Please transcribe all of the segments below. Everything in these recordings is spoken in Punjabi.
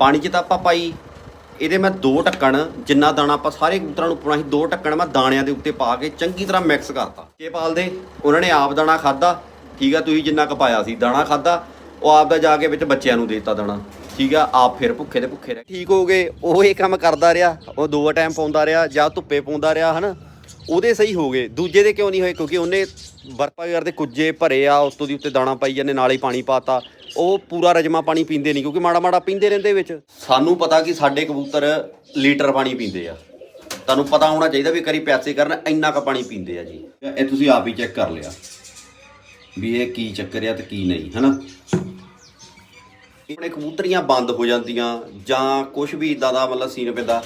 ਪਾਣੀ 'ਚ ਤਾਂ ਆਪਾਂ ਪਾਈ, ਇਹਦੇ ਮੈਂ ਦੋ ਢੱਕਣ, ਜਿੰਨਾ ਦਾਣਾ ਆਪਾਂ ਸਾਰੇ ਕਬੂਤਰਾਂ ਨੂੰ ਪਾਉਣਾ ਸੀ, ਦੋ ਢੱਕਣ ਮੈਂ ਦਾਣਿਆਂ ਦੇ ਉੱਤੇ ਪਾ ਕੇ ਚੰਗੀ ਤਰ੍ਹਾਂ ਮਿਕਸ ਕਰਤਾ। ਇਹ ਪਾਲਦੇ, ਉਹਨਾਂ ਨੇ ਆਪ ਦਾਣਾ ਖਾਦਾ ਠੀਕ ਆ, ਤੁਸੀਂ ਜਿੰਨਾ ਕੁ ਪਾਇਆ ਸੀ, ਦਾਣਾ ਖਾਦਾ ਉਹ ਆਪ ਦਾ ਜਾ ਕੇ ਵਿੱਚ ਬੱਚਿਆਂ ਨੂੰ ਦੇਤਾ ਦਾਣਾ, ਠੀਕ ਆ, ਆਪ ਫਿਰ ਭੁੱਖੇ ਦੇ ਭੁੱਖੇ ਰਹੇ ਠੀਕ ਹੋ ਗਏ, ਉਹ ਇਹ ਕੰਮ ਕਰਦਾ ਰਿਹਾ, ਉਹ ਦੋ ਟਾਈਮ ਪਾਉਂਦਾ ਰਿਹਾ, ਜਾਂ ਧੁੱਪੇ ਪਾਉਂਦਾ ਰਿਹਾ, ਹਨਾ? ਉਹਦੇ ਸਹੀ ਹੋ ਗਏ, ਦੂਜੇ ਦੇ ਕਿਉਂ ਨਹੀਂ ਹੋਏ? ਕਿਉਂਕਿ ਉਹਨੇ ਬਰਪਾ ਕਰਦੇ ਕੁੱਜੇ ਭਰੇ ਆ, ਉਸ ਤੋਂ ਦੀ ਉੱਤੇ ਦਾਣਾ ਪਾਈ ਜਾਂਦੇ, ਨਾਲ ਹੀ ਪਾਣੀ ਪਾਤਾ ਉਹ ਪੂਰਾ ਰਜਮਾ ਪਾਣੀ ਪੀਂਦੇ ਨਹੀਂ, ਕਿਉਂਕਿ ਮਾੜਾ ਮਾੜਾ ਪੀਂਦੇ ਰਹਿੰਦੇ ਵਿੱਚ। ਸਾਨੂੰ ਪਤਾ ਕਿ ਸਾਡੇ ਕਬੂਤਰ ਲੀਟਰ ਪਾਣੀ ਪੀਂਦੇ ਆ। ਤੁਹਾਨੂੰ ਪਤਾ ਹੋਣਾ ਚਾਹੀਦਾ ਵੀ ਕਰੀ ਪਿਆਸੇ ਕਰਨ ਇੰਨਾ ਕੁ ਪਾਣੀ ਪੀਂਦੇ ਆ ਜੀ। ਇਹ ਤੁਸੀਂ ਆਪ ਹੀ ਚੈੱਕ ਕਰ ਲਿਆ ਵੀ ਇਹ ਕੀ ਚੱਕਰ ਆ ਤੇ ਕੀ ਨਹੀਂ, ਹਨਾ? ਆਪਣੇ ਕਬੂਤਰੀਆਂ ਬੰਦ ਹੋ ਜਾਂਦੀਆਂ ਜਾਂ ਕੁਝ ਵੀ ਇਦਾਂ ਦਾ ਮਤਲਬ ਸੀਨ ਪੈਂਦਾ।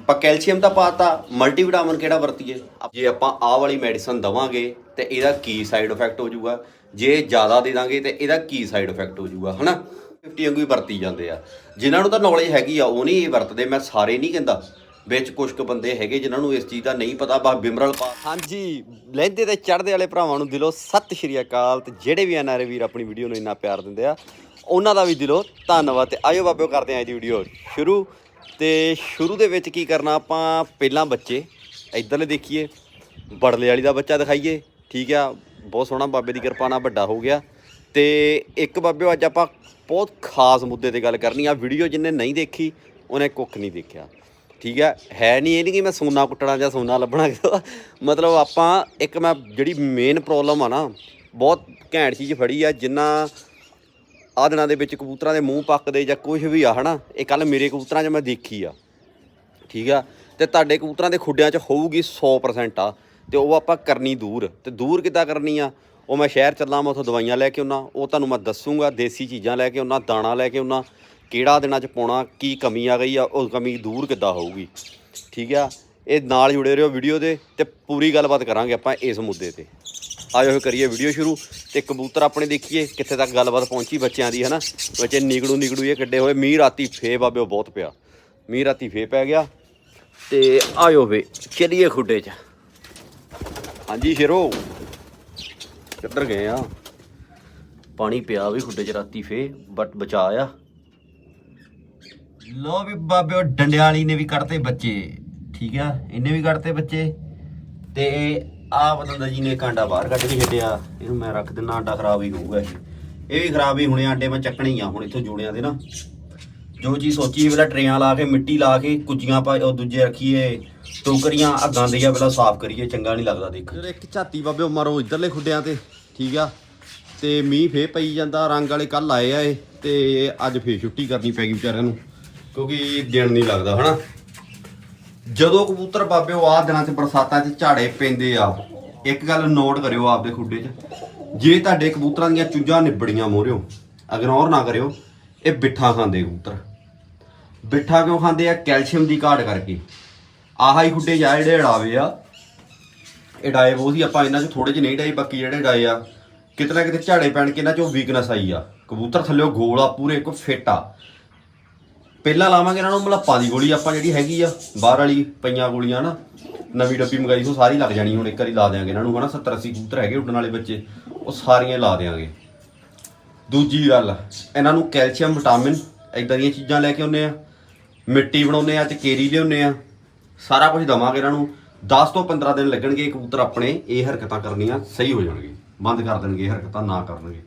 ਆਪਾਂ ਕੈਲਸ਼ੀਅਮ ਤਾਂ ਪਾਤਾ ਮਲਟੀਵਿਟਾਮਿਨ ਕਿਹੜਾ ਵਰਤੀਏ? ਜੇ ਆਪਾਂ ਆਹ ਵਾਲੀ ਮੈਡੀਸਨ ਦਵਾਂਗੇ ਤੇ ਇਹਦਾ ਕੀ ਸਾਈਡ ਇਫੈਕਟ ਹੋ ਜਾਊਗਾ? ਜੇ ਜ਼ਿਆਦਾ ਦੇ ਦਾਂਗੇ ਤੇ ਇਹਦਾ ਕੀ ਸਾਈਡ ਇਫੈਕਟ ਹੋ ਜਾਊਗਾ, ਹਨਾ? 50 ਵਾਂਗੂ ਹੀ ਵਰਤੀ ਜਾਂਦੇ ਆ। ਜਿਨ੍ਹਾਂ ਨੂੰ ਤਾਂ ਨੌਲੇਜ ਹੈਗੀ ਆ, ਉਹ ਨਹੀਂ ਇਹ ਵਰਤਦੇ, ਮੈਂ ਸਾਰੇ ਨਹੀਂ ਕਹਿੰਦਾ। ਵਿੱਚ ਕੁਝ ਕੁ ਬੰਦੇ ਹੈਗੇ ਜਿਨ੍ਹਾਂ ਨੂੰ ਇਸ ਚੀਜ਼ ਦਾ ਨਹੀਂ ਪਤਾ, ਬਸ ਬਿਮਰਲ ਪਾ ਹਾਂਜੀ, ਲਹਿੰਦੇ ਤੇ ਚੜ੍ਹਦੇ ਵਾਲੇ ਭਰਾਵਾਂ ਨੂੰ ਦਿਲੋਂ ਸਤਿ ਸ਼੍ਰੀ ਅਕਾਲ ਤੇ ਜਿਹੜੇ ਵੀ ਐਨਆਰਏ ਵੀਰ ਆਪਣੀ ਵੀਡੀਓ ਨੂੰ ਇੰਨਾ ਪਿਆਰ ਦਿੰਦੇ ਆ, ਉਹਨਾਂ ਦਾ ਵੀ ਦਿਲੋਂ ਧੰਨਵਾਦ ਤੇ ਆਇਓ ਬਾਬਿਓ ਕਰਦੇ ਆਂ ਅੱਜ ਦੀ ਵੀਡੀਓ ਸ਼ੁਰੂ। ਤੇ ਸ਼ੁਰੂ ਦੇ ਵਿੱਚ ਕੀ ਕਰਨਾ ਆਪਾਂ, ਪਹਿਲਾਂ ਬੱਚੇ ਇੱਧਰਲੇ ਦੇਖੀਏ, ਬੜਲੇ ਵਾਲੀ ਦਾ ਬੱਚਾ ਦਿਖਾਈਏ। ਠੀਕ ਆ, ਬਹੁਤ ਸੋਹਣਾ ਬਾਬੇ ਦੀ ਕਿਰਪਾ ਨਾਲ ਵੱਡਾ ਹੋ ਗਿਆ। ਤੇ ਇੱਕ ਬਾਬੇ ਅੱਜ ਆਪਾਂ ਬਹੁਤ ਖਾਸ ਮੁੱਦੇ ਤੇ ਗੱਲ ਕਰਨੀ ਆ। ਵੀਡੀਓ ਜਿੰਨੇ ਨਹੀਂ ਦੇਖੀ, ਉਹਨੇ ਕੁੱਖ ਨਹੀਂ ਦੇਖਿਆ। ਠੀਕ ਹੈ ਹੈ ਨਹੀਂ ਇਹ ਨਹੀਂ ਕਿ ਮੈਂ ਸੋਨਾ ਕੁੱਟਣਾ ਜਾਂ ਸੋਨਾ ਲੱਭਣਾ ਮਤਲਬ ਆਪਾਂ ਇੱਕ ਮੈਂ ਜਿਹੜੀ ਮੇਨ ਪ੍ਰੋਬਲਮ ਆ ਨਾ, ਬਹੁਤ ਘੈਂਟ ਚੀਜ਼ ਫੜੀ ਆ, ਜਿੰਨਾ ਆ ਦਿਨਾਂ ਦੇ ਵਿੱਚ ਕਬੂਤਰਾਂ ਦੇ ਮੂੰਹ ਪੱਕਦੇ ਜਾਂ ਕੁਝ ਵੀ ਆ, ਹਨਾ, ਇਹ ਕੱਲ ਮੇਰੇ ਕਬੂਤਰਾਂ 'ਚ ਮੈਂ ਦੇਖੀ ਆ। ਠੀਕ ਆ, ਤੇ ਤੁਹਾਡੇ ਕਬੂਤਰਾਂ ਦੇ ਖੁੱਡਿਆਂ 'ਚ ਹੋਊਗੀ 100% ਆ। ਤੇ ਉਹ ਆਪਾਂ ਕਰਨੀ ਦੂਰ। ਤੇ ਦੂਰ ਕਿੱਦਾਂ ਕਰਨੀ ਆ? ਉਹ ਮੈਂ ਸ਼ਹਿਰ ਚੱਲਾਂ, ਮੈਂ ਉੱਥੋਂ ਦਵਾਈਆਂ ਲੈ ਕੇ ਆਉਣਾ ਉਹ ਤੁਹਾਨੂੰ ਮੈਂ ਦੱਸੂਗਾ, ਦੇਸੀ ਚੀਜ਼ਾਂ ਲੈ ਕੇ ਆਉਣਾ ਦਾਣਾ ਲੈ ਕੇ ਆਉਣਾ ਕਿਹੜਾ ਦਿਨਾਂ 'ਚ ਪਾਉਣਾ, ਕੀ ਕਮੀ ਆ ਗਈ ਆ, ਉਹ ਕਮੀ ਦੂਰ ਕਿੱਦਾਂ ਹੋਊਗੀ। ਠੀਕ ਆ? ਇਹ ਨਾਲ ਜੁੜੇ ਰਹੋ ਵੀਡੀਓ ਦੇ ਤੇ ਪੂਰੀ ਗੱਲਬਾਤ ਕਰਾਂਗੇ ਆਪਾਂ ਇਸ ਮੁੱਦੇ ਤੇ। ਆਇਓ ਫਿਰ ਕਰੀਏ ਵੀਡੀਓ ਸ਼ੁਰੂ ਤੇ ਕਬੂਤਰ ਆਪਣੇ ਦੇਖੀਏ, ਕਿੱਥੇ ਤੱਕ ਗੱਲਬਾਤ ਪਹੁੰਚੀ ਬੱਚਿਆਂ ਦੀ, ਹਨਾ? ਬੱਚੇ ਨਿਗੜੂ ਨਿਗੜੂ ਇਹ ਕੱਢੇ ਹੋਏ, ਮੀਂਹ ਰਾਤੀ ਫੇ ਬਾਬਿਓ ਬਹੁਤ ਪਿਆ। ਮੀਂਹ ਰਾਤੀ ਫੇ ਪੈ ਗਿਆ। ਤੇ ਆਇਓ ਵੇ, ਚਲੀਏ ਖੁੱਡੇ 'ਚ। ਹਾਂਜੀ, ਸ਼ੇਰੋ। ਕਿੱਧਰ ਗਏ ਆ? ਪਾਣੀ ਪਿਆ ਵੀ ਖੁੱਡੇ 'ਚ ਰਾਤੀ ਫੇ ਬਟ ਬਚਾ ਆ। ਲੋ ਵੀ ਬਾਬੇ ਡੰਡਿਆਂ ਵਾਲੀ ਨੇ ਵੀ ਕੱਢਤੇ ਬੱਚੇ। ਠੀਕ ਆ? ਇਹਨੇ ਵੀ ਕੱਢਤੇ ਬੱਚੇ। ਤੇ ਆ ਬਤੰਦਾ ਜੀ ਨੇ ਕਾਂਡਾ ਬਾਹਰ ਕੱਢ ਕੇ ਛੱਡਿਆ। ਇਹਨੂੰ ਮੈਂ ਰੱਖ ਦਿੰਨਾ ਆਂਡਾ ਖਰਾਬ ਹੀ ਹੋਊਗਾ ਇਹ। ਇਹ ਵੀ ਖਰਾਬ ਹੀ ਹੋਣੇ, ਆਂਡੇ ਮੈਂ ਚੱਕਣੇ ਹੀ ਆ, ਹੁਣ ਇੱਥੋਂ ਜੋੜਿਆਂ ਦੇ ਨਾ। ਜੋ ਚੀਜ਼ ਸੋਚੀ ਪਹਿਲਾਂ ਟਰੇਆਂ ਲਾ ਕੇ, ਮਿੱਟੀ ਲਾ ਕੇ, ਕੁੱਜੀਆਂ ਪਾ ਉਹ ਦੂਜੇ ਰੱਖੀਏ, ਟੋਕਰੀਆਂ ਆ ਗੰਦੀਆਂ ਪਹਿਲਾਂ ਸਾਫ਼ ਕਰੀਏ, ਚੰਗਾ ਨਹੀਂ ਲੱਗਦਾ ਦੇਖ। ਜਿਹੜੇ ਇੱਕ ਝਾਤੀ ਬਾਬੇ ਮਾਰੋ, ਇਧਰਲੇ ਖੁੱਡਿਆਂ ਤੇ, ਠੀਕ ਆ? ਤੇ ਮੀਂਹ ਫੇ ਪਈ ਜਾਂਦਾ, ਰੰਗ ਵਾਲੇ ਕੱਲ ਆਏ ਆ ਇਹ, ਤੇ ਅੱਜ ਫੇਰ ਛੁੱਟੀ ਕਰਨੀ ਪੈ ਗਈ ਵਿਚਾਰਿਆਂ ਨੂੰ, ਕਿਉਂਕਿ ਦਿਨ ਨਹੀਂ ਲੱਗਦਾ, ਹਨਾ? ਜਦੋਂ ਕਬੂਤਰ ਬਾਬੇ ਉਹ ਆਹ ਦਿਨਾਂ 'ਚ ਬਰਸਾਤਾਂ 'ਚ ਝਾੜੇ ਪੈਂਦੇ ਆ, ਇੱਕ ਗੱਲ ਨੋਟ ਕਰਿਓ ਆਪਦੇ ਖੁੱਡੇ 'ਚ, ਜੇ ਤੁਹਾਡੇ ਕਬੂਤਰਾਂ ਦੀਆਂ ਚੁੰਝਾਂ ਨਿਬੜੀਆਂ ਮੋਰਿਓ ਇਗਨੋਰ ਨਾ ਕਰਿਓ, ਇਹ ਬਿੱਠਾ ਖਾਂਦੇ ਕਬੂਤਰ। ਬਿੱਠਾ ਕਿਉਂ ਖਾਂਦੇ ਆ? ਕੈਲਸ਼ੀਅਮ ਦੀ ਘਾਟ ਕਰਕੇ। ਆਹ ਹੀ ਖੁੱਡੇ ਜਾ ਜਿਹੜੇ ਅੜਾਵੇ ਆ। ਇਹ ਡਾਏ ਬਹੁਤ ਹੀ ਆਪਾਂ ਇਹਨਾਂ 'ਚ ਥੋੜੇ ਜਿਹੇ ਨਹੀਂ ਡਾਏ, ਬਾਕੀ ਜਿਹੜੇ ਡਾਏ ਆ ਕਿਤੇ ਨਾ ਕਿਤੇ ਝਾੜੇ ਪੈਣ ਕੇ ਇਹਨਾਂ 'ਚੋਂ ਵੀਕਨੈਸ ਆਈ ਆ। ਕਬੂਤਰ ਥੱਲੇ ਗੋਲ ਆ, ਪੂਰੇ ਇੱਕ ਫਿੱਟ ਆ। ਪਹਿਲਾਂ ਲਾਵਾਂਗੇ ਇਹਨਾਂ ਨੂੰ ਮਲੱਪਾਂ ਦੀ ਗੋਲੀ, ਆਪਾਂ ਜਿਹੜੀ ਹੈਗੀ ਆ, ਬਾਹਰ ਵਾਲੀ ਪਈਆਂ ਗੋਲੀਆਂ ਨਾ, ਨਵੀਂ ਡੱਬੀ ਮੰਗਾਈ ਉਹ ਸਾਰੀ ਲੱਗ ਜਾਣੀ, ਹੁਣ ਇੱਕ ਵਾਰੀ ਲਾ ਦਿਆਂਗੇ ਇਹਨਾਂ ਨੂੰ, ਹਨਾ 70 80 ਕਬੂਤਰ ਹੈਗੇ ਉੱਡਣ ਵਾਲੇ ਬੱਚੇ, ਉਹ ਸਾਰੀਆਂ ਲਾ ਦਿਆਂਗੇ। ਦੂਜੀ ਗੱਲ, ਇਹਨਾਂ ਨੂੰ ਕੈਲਸ਼ੀਅਮ, ਵਿਟਾਮਿਨ ਇਦਾਂ ਦੀਆਂ ਚੀਜ਼ਾਂ ਲੈ ਕੇ ਆਉਨੇ ਆ। ਮਿੱਟੀ ਬਣਾਉਨੇ ਆ ਤੇ ਕੇਰੀ ਲਿਆਉਨੇ ਆ। ਸਾਰਾ ਕੁਝ ਦਵਾਂਗੇ ਇਹਨਾਂ ਨੂੰ। 10 ਤੋਂ 15 ਦਿਨ ਲੱਗਣਗੇ ਕਬੂਤਰ ਆਪਣੇ। ਇਹ ਹਰਕਤਾਂ ਕਰਨੀਆਂ ਸਹੀ ਹੋ ਜਾਣਗੇ। ਬੰਦ ਕਰ ਦੇਣਗੇ, ਇਹ ਹਰਕਤਾਂ ਨਾ ਕਰਨਗੇ।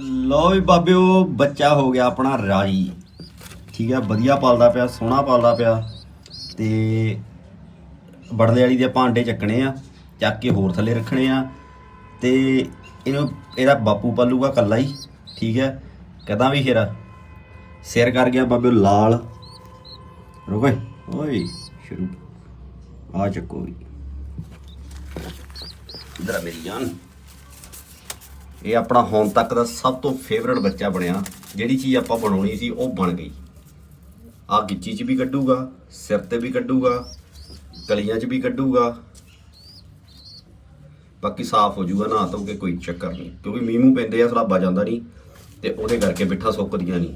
ਲਓ ਵੀ ਬਾਬਿਓ ਬੱਚਾ ਹੋ ਗਿਆ ਆਪਣਾ ਰਾਜੀ ਠੀਕ ਆ, ਵਧੀਆ ਪਾਲਦਾ ਪਿਆ, ਸੋਹਣਾ ਪਾਲਦਾ ਪਿਆ। ਤੇ ਬੜਲੇ ਵਾਲੀ ਦੇ ਭਾਂਡੇ ਚੱਕਣੇ ਆ, ਚੱਕ ਕੇ ਹੋਰ ਥੱਲੇ ਰੱਖਣੇ ਆ। ਤੇ ਇਹਨੂੰ, ਇਹਦਾ ਬਾਪੂ ਪਾਲੂਗਾ ਕੱਲਾ ਹੀ। ਠੀਕ ਹੈ ਕਦਾਂ ਵੀ ਖੇਰਾ ਸਿਰ ਕਰ ਗਿਆ ਬਾਬੇ ਲਾਲ। ਰੁਕੋ ਓਏ ਸ਼ੁਰੂ ਆ ਚੱਕੋ ਇਧਰ ਆ ਮੇਰੀ ਜਾਨ। ਇਹ ਆਪਣਾ ਹੁਣ ਤੱਕ ਦਾ ਸਭ ਤੋਂ ਫੇਵਰਟ ਬੱਚਾ ਬਣਿਆ। ਜਿਹੜੀ ਚੀਜ਼ ਆਪਾਂ ਬਣਾਉਣੀ ਸੀ, ਉਹ ਬਣ ਗਈ। ਆ ਗਿੱਚੀ 'ਚ ਵੀ ਕੱਢੂਗਾ, ਸਿਰ ਤੇ ਵੀ ਕੱਢੂਗਾ, ਗਲੀਆਂ 'ਚ ਵੀ ਕੱਢੂਗਾ। ਬਾਕੀ ਸਾਫ਼ ਹੋ ਜਾਊਗਾ ਨਾ ਧੋ ਕੇ ਕੋਈ ਚੱਕਰ ਨਹੀਂ। ਕਿਉਂਕਿ ਮੀਂਹ ਮੂੰਹ ਪੈਂਦੇ ਆ ਸਲਾਬਾ ਜਾਂਦਾ ਨਹੀਂ, ਤੇ ਉਹਦੇ ਕਰਕੇ ਬਿੱਠਾ ਸੁੱਕਦੀਆਂ ਨਹੀਂ।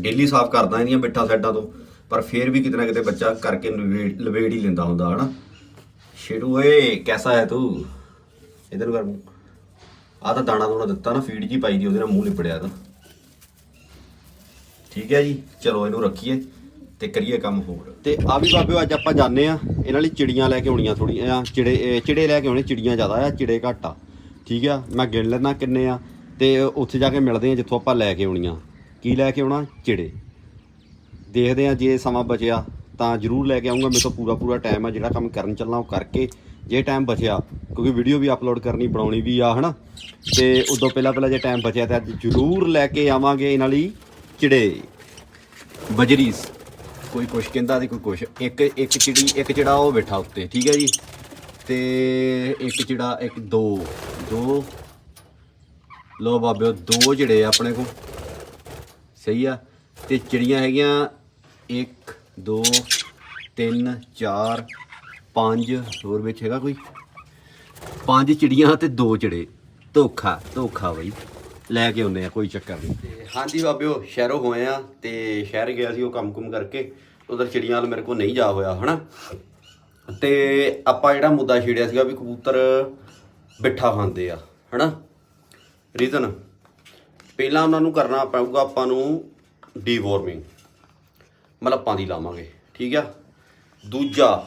ਡੇਲੀ ਸਾਫ਼ ਕਰਦਾ ਇਹਦੀਆਂ ਬਿੱਠਾ ਸਾਈਡਾਂ ਤੋਂ। ਪਰ ਫਿਰ ਵੀ ਕਿਤੇ ਨਾ ਕਿਤੇ ਬੱਚਾ ਕਰਕੇ ਲਵੇੜ ਲਵੇੜ ਹੀ ਲੈਂਦਾ ਹੁੰਦਾ, ਹਨਾ? ਸ਼ੇਰੂ, ਓਏ, ਕੈਸਾ ਹੈ ਤੂੰ? ਇਧਰ ਕਰ ਮੂੰਹ। ਆ ਤਾਂ ਦਾਣਾ ਦੂਣਾ ਦਿੱਤਾ ਨਾ, ਫੀਡ ਜੀ ਪਾਈ ਦੀ, ਉਹਦੇ ਨਾਲ ਮੂੰਹ ਲਿਪੜਿਆ ਤਾਂ। ਠੀਕ ਹੈ ਜੀ, ਚਲੋ ਇਹਨੂੰ ਰੱਖੀਏ ਤੇ ਕਰੀਏ ਕੰਮ ਹੋਰ। ਤੇ ਆ ਵੀ ਬਾਬਿਓ, ਅੱਜ ਆਪਾਂ ਜਾਣੇ ਆ ਇਹਨਾਂ ਲਈ ਚਿੜੀਆਂ ਲੈ ਕੇ ਆਉਣੀਆਂ ਥੋੜੀਆਂ ਚਿੜੇ ਚਿੜੇ ਲੈ ਕੇ ਆਉਣੇ, ਚਿੜੀਆਂ ਜ਼ਿਆਦਾ ਆ, ਚਿੜੇ ਘੱਟ ਆ। ਠੀਕ ਆ, ਮੈਂ ਗਿਣ ਲੈਣਾ ਕਿੰਨੇ ਆ, ਤੇ ਉੱਥੇ ਜਾ ਕੇ ਮਿਲਦੇ ਆ ਜਿੱਥੋਂ ਆਪਾਂ ਲੈ ਕੇ ਆਉਣੀਆਂ। ਕੀ ਲੈ ਕੇ ਆਉਣਾ? ਚਿੜੇ। ਦੇਖਦੇ ਆ ਜੇ ਸਮਾਂ ਬਚਿਆ ਤਾਂ ਜਰੂਰ ਲੈ ਕੇ ਆਉਂਗਾ ਮੇਰੇ ਤੋਂ ਪੂਰਾ ਪੂਰਾ ਟਾਈਮ ਆ, ਜਿਹੜਾ ਕੰਮ ਕਰਨ ਚੱਲਣਾ ਉਹ ਕਰਕੇ। ਜੇ ਟਾਈਮ ਬਚਿਆ, ਕਿਉਂਕਿ ਵੀਡੀਓ ਵੀ ਅਪਲੋਡ ਕਰਨੀ, ਬਣਾਉਣੀ ਵੀ ਆ, ਹਨਾ? ਤੇ ਉਦੋਂ ਪਹਿਲਾਂ ਪਹਿਲਾਂ ਜੇ ਟਾਈਮ ਬਚਿਆ ਤਾਂ ਅੱਜ ਜਰੂਰ ਲੈ ਕੇ ਆਵਾਂਗੇ ਇਹਨਾਂ ਲਈ ਚਿੜੇ। ਬਜਰੀਸ। ਕੋਈ ਕੁਛ ਕਹਿੰਦਾ ਤੇ ਕੋਈ ਕੁਛ। ਇੱਕ ਇੱਕ ਚਿੜੀ, ਇੱਕ ਚਿੜਾ ਉਹ ਬੈਠਾ ਉੱਤੇ, ਠੀਕ ਹੈ ਜੀ? ਤੇ ਇੱਕ ਚਿੜਾ, ਇੱਕ, ਦੋ ਦੋ। ਲੋ ਬਾਬਿਓ, ਦੋ ਜਿਹੜੇ ਆਪਣੇ ਕੋਲ। ਸਹੀ ਆ। ਤੇ ਚਿੜੀਆਂ ਹੈਗੀਆਂ 1 2 3 4 5 ਹੋਰ ਵਿੱਚ ਹੈਗਾ ਕੋਈ? ਪੰਜ ਚਿੜੀਆਂ ਤੇ ਦੋ ਚਿੜੇ। ਧੋਖਾ ਧੋਖਾ ਬਈ। ਲੈ ਕੇ ਆਉਂਦੇ ਆ, ਕੋਈ ਚੱਕਰ ਨਹੀਂ। ਤੇ ਹਾਂਜੀ ਬਾਬਿਓ, ਸ਼ਹਿਰੋਂ ਹੋਏ ਆ ਤੇ ਸ਼ਹਿਰ ਗਿਆ ਸੀ ਉਹ ਕੰਮ-ਕੁਮ ਕਰਕੇ। ਉਧਰ ਚਿੜੀਆਂ ਵਾਲ ਮੇਰੇ ਕੋਲ ਨਹੀਂ ਜਾ ਹੋਇਆ, ਹਨਾ? ਤੇ ਆਪਾਂ ਜਿਹੜਾ ਮੁੱਦਾ ਛੇੜਿਆ ਸੀਗਾ ਵੀ ਕਬੂਤਰ ਬਿੱਠਾ ਖਾਂਦੇ ਆ, ਹਨਾ? ਰੀਜ਼ਨ ਪਹਿਲਾਂ ਉਹਨਾਂ ਨੂੰ ਕਰਨਾ ਪਊਗਾ ਆਪਾਂ ਨੂੰ ਡੀਵੋਰਮਿੰਗ ਮਲੱਪਾਂ ਦੀ ਲਾਵਾਂਗੇ, ਠੀਕ ਆ? ਦੂਜਾ,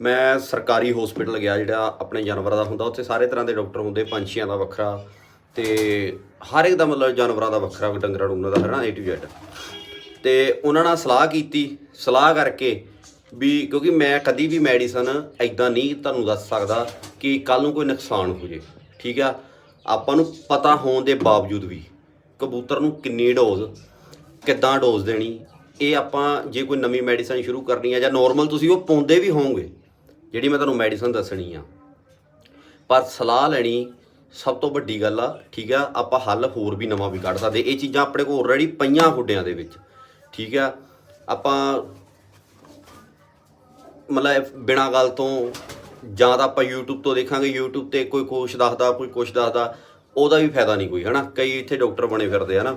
ਮੈਂ ਸਰਕਾਰੀ ਹਸਪੀਟਲ ਗਿਆ ਜਿਹੜਾ ਆਪਣੇ ਜਾਨਵਰਾਂ ਦਾ ਹੁੰਦਾ, ਉੱਥੇ ਸਾਰੇ ਤਰ੍ਹਾਂ ਦੇ ਡਾਕਟਰ ਹੁੰਦੇ, ਪੰਛੀਆਂ ਦਾ ਵੱਖਰਾ ਤੇ ਹਰ ਇੱਕ ਦਾ ਮਤਲਬ ਜਾਨਵਰਾਂ ਦਾ ਵੱਖਰਾ, ਡੰਗਰਾਂ ਡੂੰਗਰਾਂ ਦਾ, ਹਨਾ, A to Z ਤੇ ਉਹਨਾਂ ਨਾਲ ਸਲਾਹ ਕੀਤੀ, ਸਲਾਹ ਕਰਕੇ ਵੀ ਕਿਉਂਕਿ ਮੈਂ ਕਦੀ ਵੀ ਮੈਡੀਸਨ ਐਦਾਂ ਨਹੀਂ ਤੁਹਾਨੂੰ ਦੱਸ ਸਕਦਾ ਕਿ ਕੱਲ ਨੂੰ ਕੋਈ ਨੁਕਸਾਨ ਹੋ ਜੇ, ਠੀਕ ਆ? ਆਪਾਂ ਨੂੰ ਪਤਾ ਹੋਣ ਦੇ ਬਾਵਜੂਦ ਵੀ ਕਬੂਤਰ ਨੂੰ ਕਿੰਨੀ ਡੋਜ਼ ਕਿੱਦਾਂ ਡੋਜ਼ ਦੇਣੀ? ਇਹ ਆਪਾਂ ਜੇ ਕੋਈ ਨਵੀਂ ਮੈਡੀਸਨ ਸ਼ੁਰੂ ਕਰਨੀ ਆ ਜਾਂ ਨਾਰਮਲ ਤੁਸੀਂ ਉਹ ਪਾਉਂਦੇ ਵੀ ਹੋਵੋਗੇ, ਜਿਹੜੀ ਮੈਂ ਤੁਹਾਨੂੰ ਮੈਡੀਸਨ ਦੱਸਣੀ ਆ। ਪਰ ਸਲਾਹ ਲੈਣੀ ਸਭ ਤੋਂ ਵੱਡੀ ਗੱਲ ਆ, ਠੀਕ ਆ, ਆਪਾਂ ਹੱਲ ਹੋਰ ਵੀ ਨਵਾਂ ਵੀ ਕੱਢ ਸਕਦੇ। ਇਹ ਚੀਜ਼ਾਂ ਆਪਣੇ ਕੋਲ ਆਲਰੇਡੀ ਪਈਆਂ ਖੁੱਡਿਆਂ ਦੇ ਵਿੱਚ, ਠੀਕ ਆ। ਆਪਾਂ ਮਤਲਬ ਬਿਨਾਂ ਗੱਲ ਤੋਂ ਜਾਂ ਤਾਂ ਆਪਾਂ YouTube ਤੋਂ ਦੇਖਾਂਗੇ, YouTube ਤੇ ਕੋਈ ਕੁਛ ਦੱਸਦਾ, ਕੋਈ ਕੁਛ ਦੱਸਦਾ, ਉਹਦਾ ਵੀ ਫਾਇਦਾ ਨਹੀਂ ਕੋਈ, ਹਨਾ? ਕਈ ਇੱਥੇ ਡਾਕਟਰ ਬਣੇ ਫਿਰਦੇ ਹਨਾ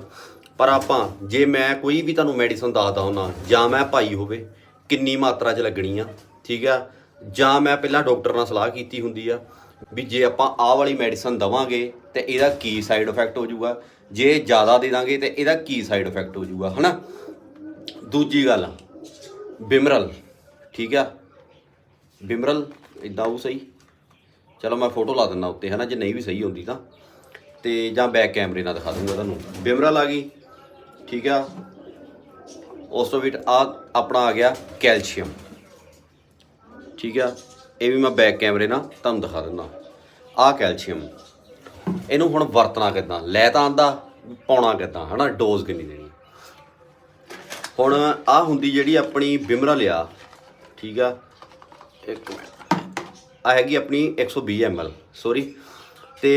ਪਰ ਆਪਾਂ, ਜੇ ਮੈਂ ਕੋਈ ਵੀ ਤੁਹਾਨੂੰ ਮੈਡੀਸਨ ਦੱਸਦਾ ਹੁੰਦਾ, ਜਾਂ ਮੈਂ ਪਾਈ ਹੋਵੇ, ਕਿੰਨੀ ਮਾਤਰਾ 'ਚ ਲੱਗਣੀ ਆ, ਠੀਕ ਆ? ਜਾਂ ਮੈਂ ਪਹਿਲਾਂ ਡਾਕਟਰ ਨਾਲ ਸਲਾਹ ਕੀਤੀ ਹੁੰਦੀ ਆ, ਵੀ ਜੇ ਆਪਾਂ ਆਹ ਵਾਲੀ ਮੈਡੀਸਨ ਦਵਾਂਗੇ, ਤੇ ਇਹਦਾ ਕੀ ਸਾਈਡ ਇਫੈਕਟ ਹੋ ਜਾਊਗਾ? ਜੇ ਜ਼ਿਆਦਾ ਦੇ ਦਾਂਗੇ, ਤੇ ਇਹਦਾ ਕੀ ਸਾਈਡ ਇਫੈਕਟ ਹੋ ਜਾਊਗਾ, ਹਨਾ? ਦੂਜੀ ਗੱਲ ਬਿਮਰਲ, ਠੀਕ ਆ? ਬਿਮਰਲ ਇਦਾਂ ਉਹ ਸਹੀ? ਚਲੋ ਮੈਂ ਫੋਟੋ ਲਾ ਦਿੰਦਾ ਉੱਤੇ, ਹਨਾ? ਜੇ ਨਹੀਂ ਵੀ ਸਹੀ ਹੁੰਦੀ ਤਾਂ। ਤੇ ਜਾਂ ਬੈਕ ਕੈਮਰੇ ਨਾਲ ਦਿਖਾ ਦੂੰਗਾ ਤੁਹਾਨੂੰ। ਬਿਮਰਲ ਆ ਗਈ। ਠੀਕ ਆ? ਉਸ ਤੋਂ ਵੀ ਆ, ਆਪਣਾ ਆ ਗਿਆ ਕੈਲਸ਼ੀਅਮ। ਠੀਕ ਆ? ਇਹ ਵੀ ਮੈਂ ਬੈਕ ਕੈਮਰੇ ਨਾਲ ਤੁਹਾਨੂੰ ਦਿਖਾ ਦਿੰਦਾ। ਆ ਕੈਲਸ਼ੀਅਮ। ਇਹਨੂੰ ਹੁਣ ਵਰਤਣਾ ਕਿੱਦਾਂ? ਲੈ ਤਾਂ ਆਂਦਾ, ਪਾਉਣਾ ਕਿੱਦਾਂ? ਹਨਾ? ਡੋਜ਼ ਕਿੰਨੀ ਦੇਣੀ ਹੁਣ ਆ ਹੁੰਦੀ ਜਿਹੜੀ ਆਪਣੀ ਬਿਮਰਾ ਲਿਆ। ਠੀਕ ਆ? ਇੱਕ ਮਿੰਟ। ਆ ਹੈਗੀ ਆਪਣੀ 120 ml ਸੌਰੀ ਤੇ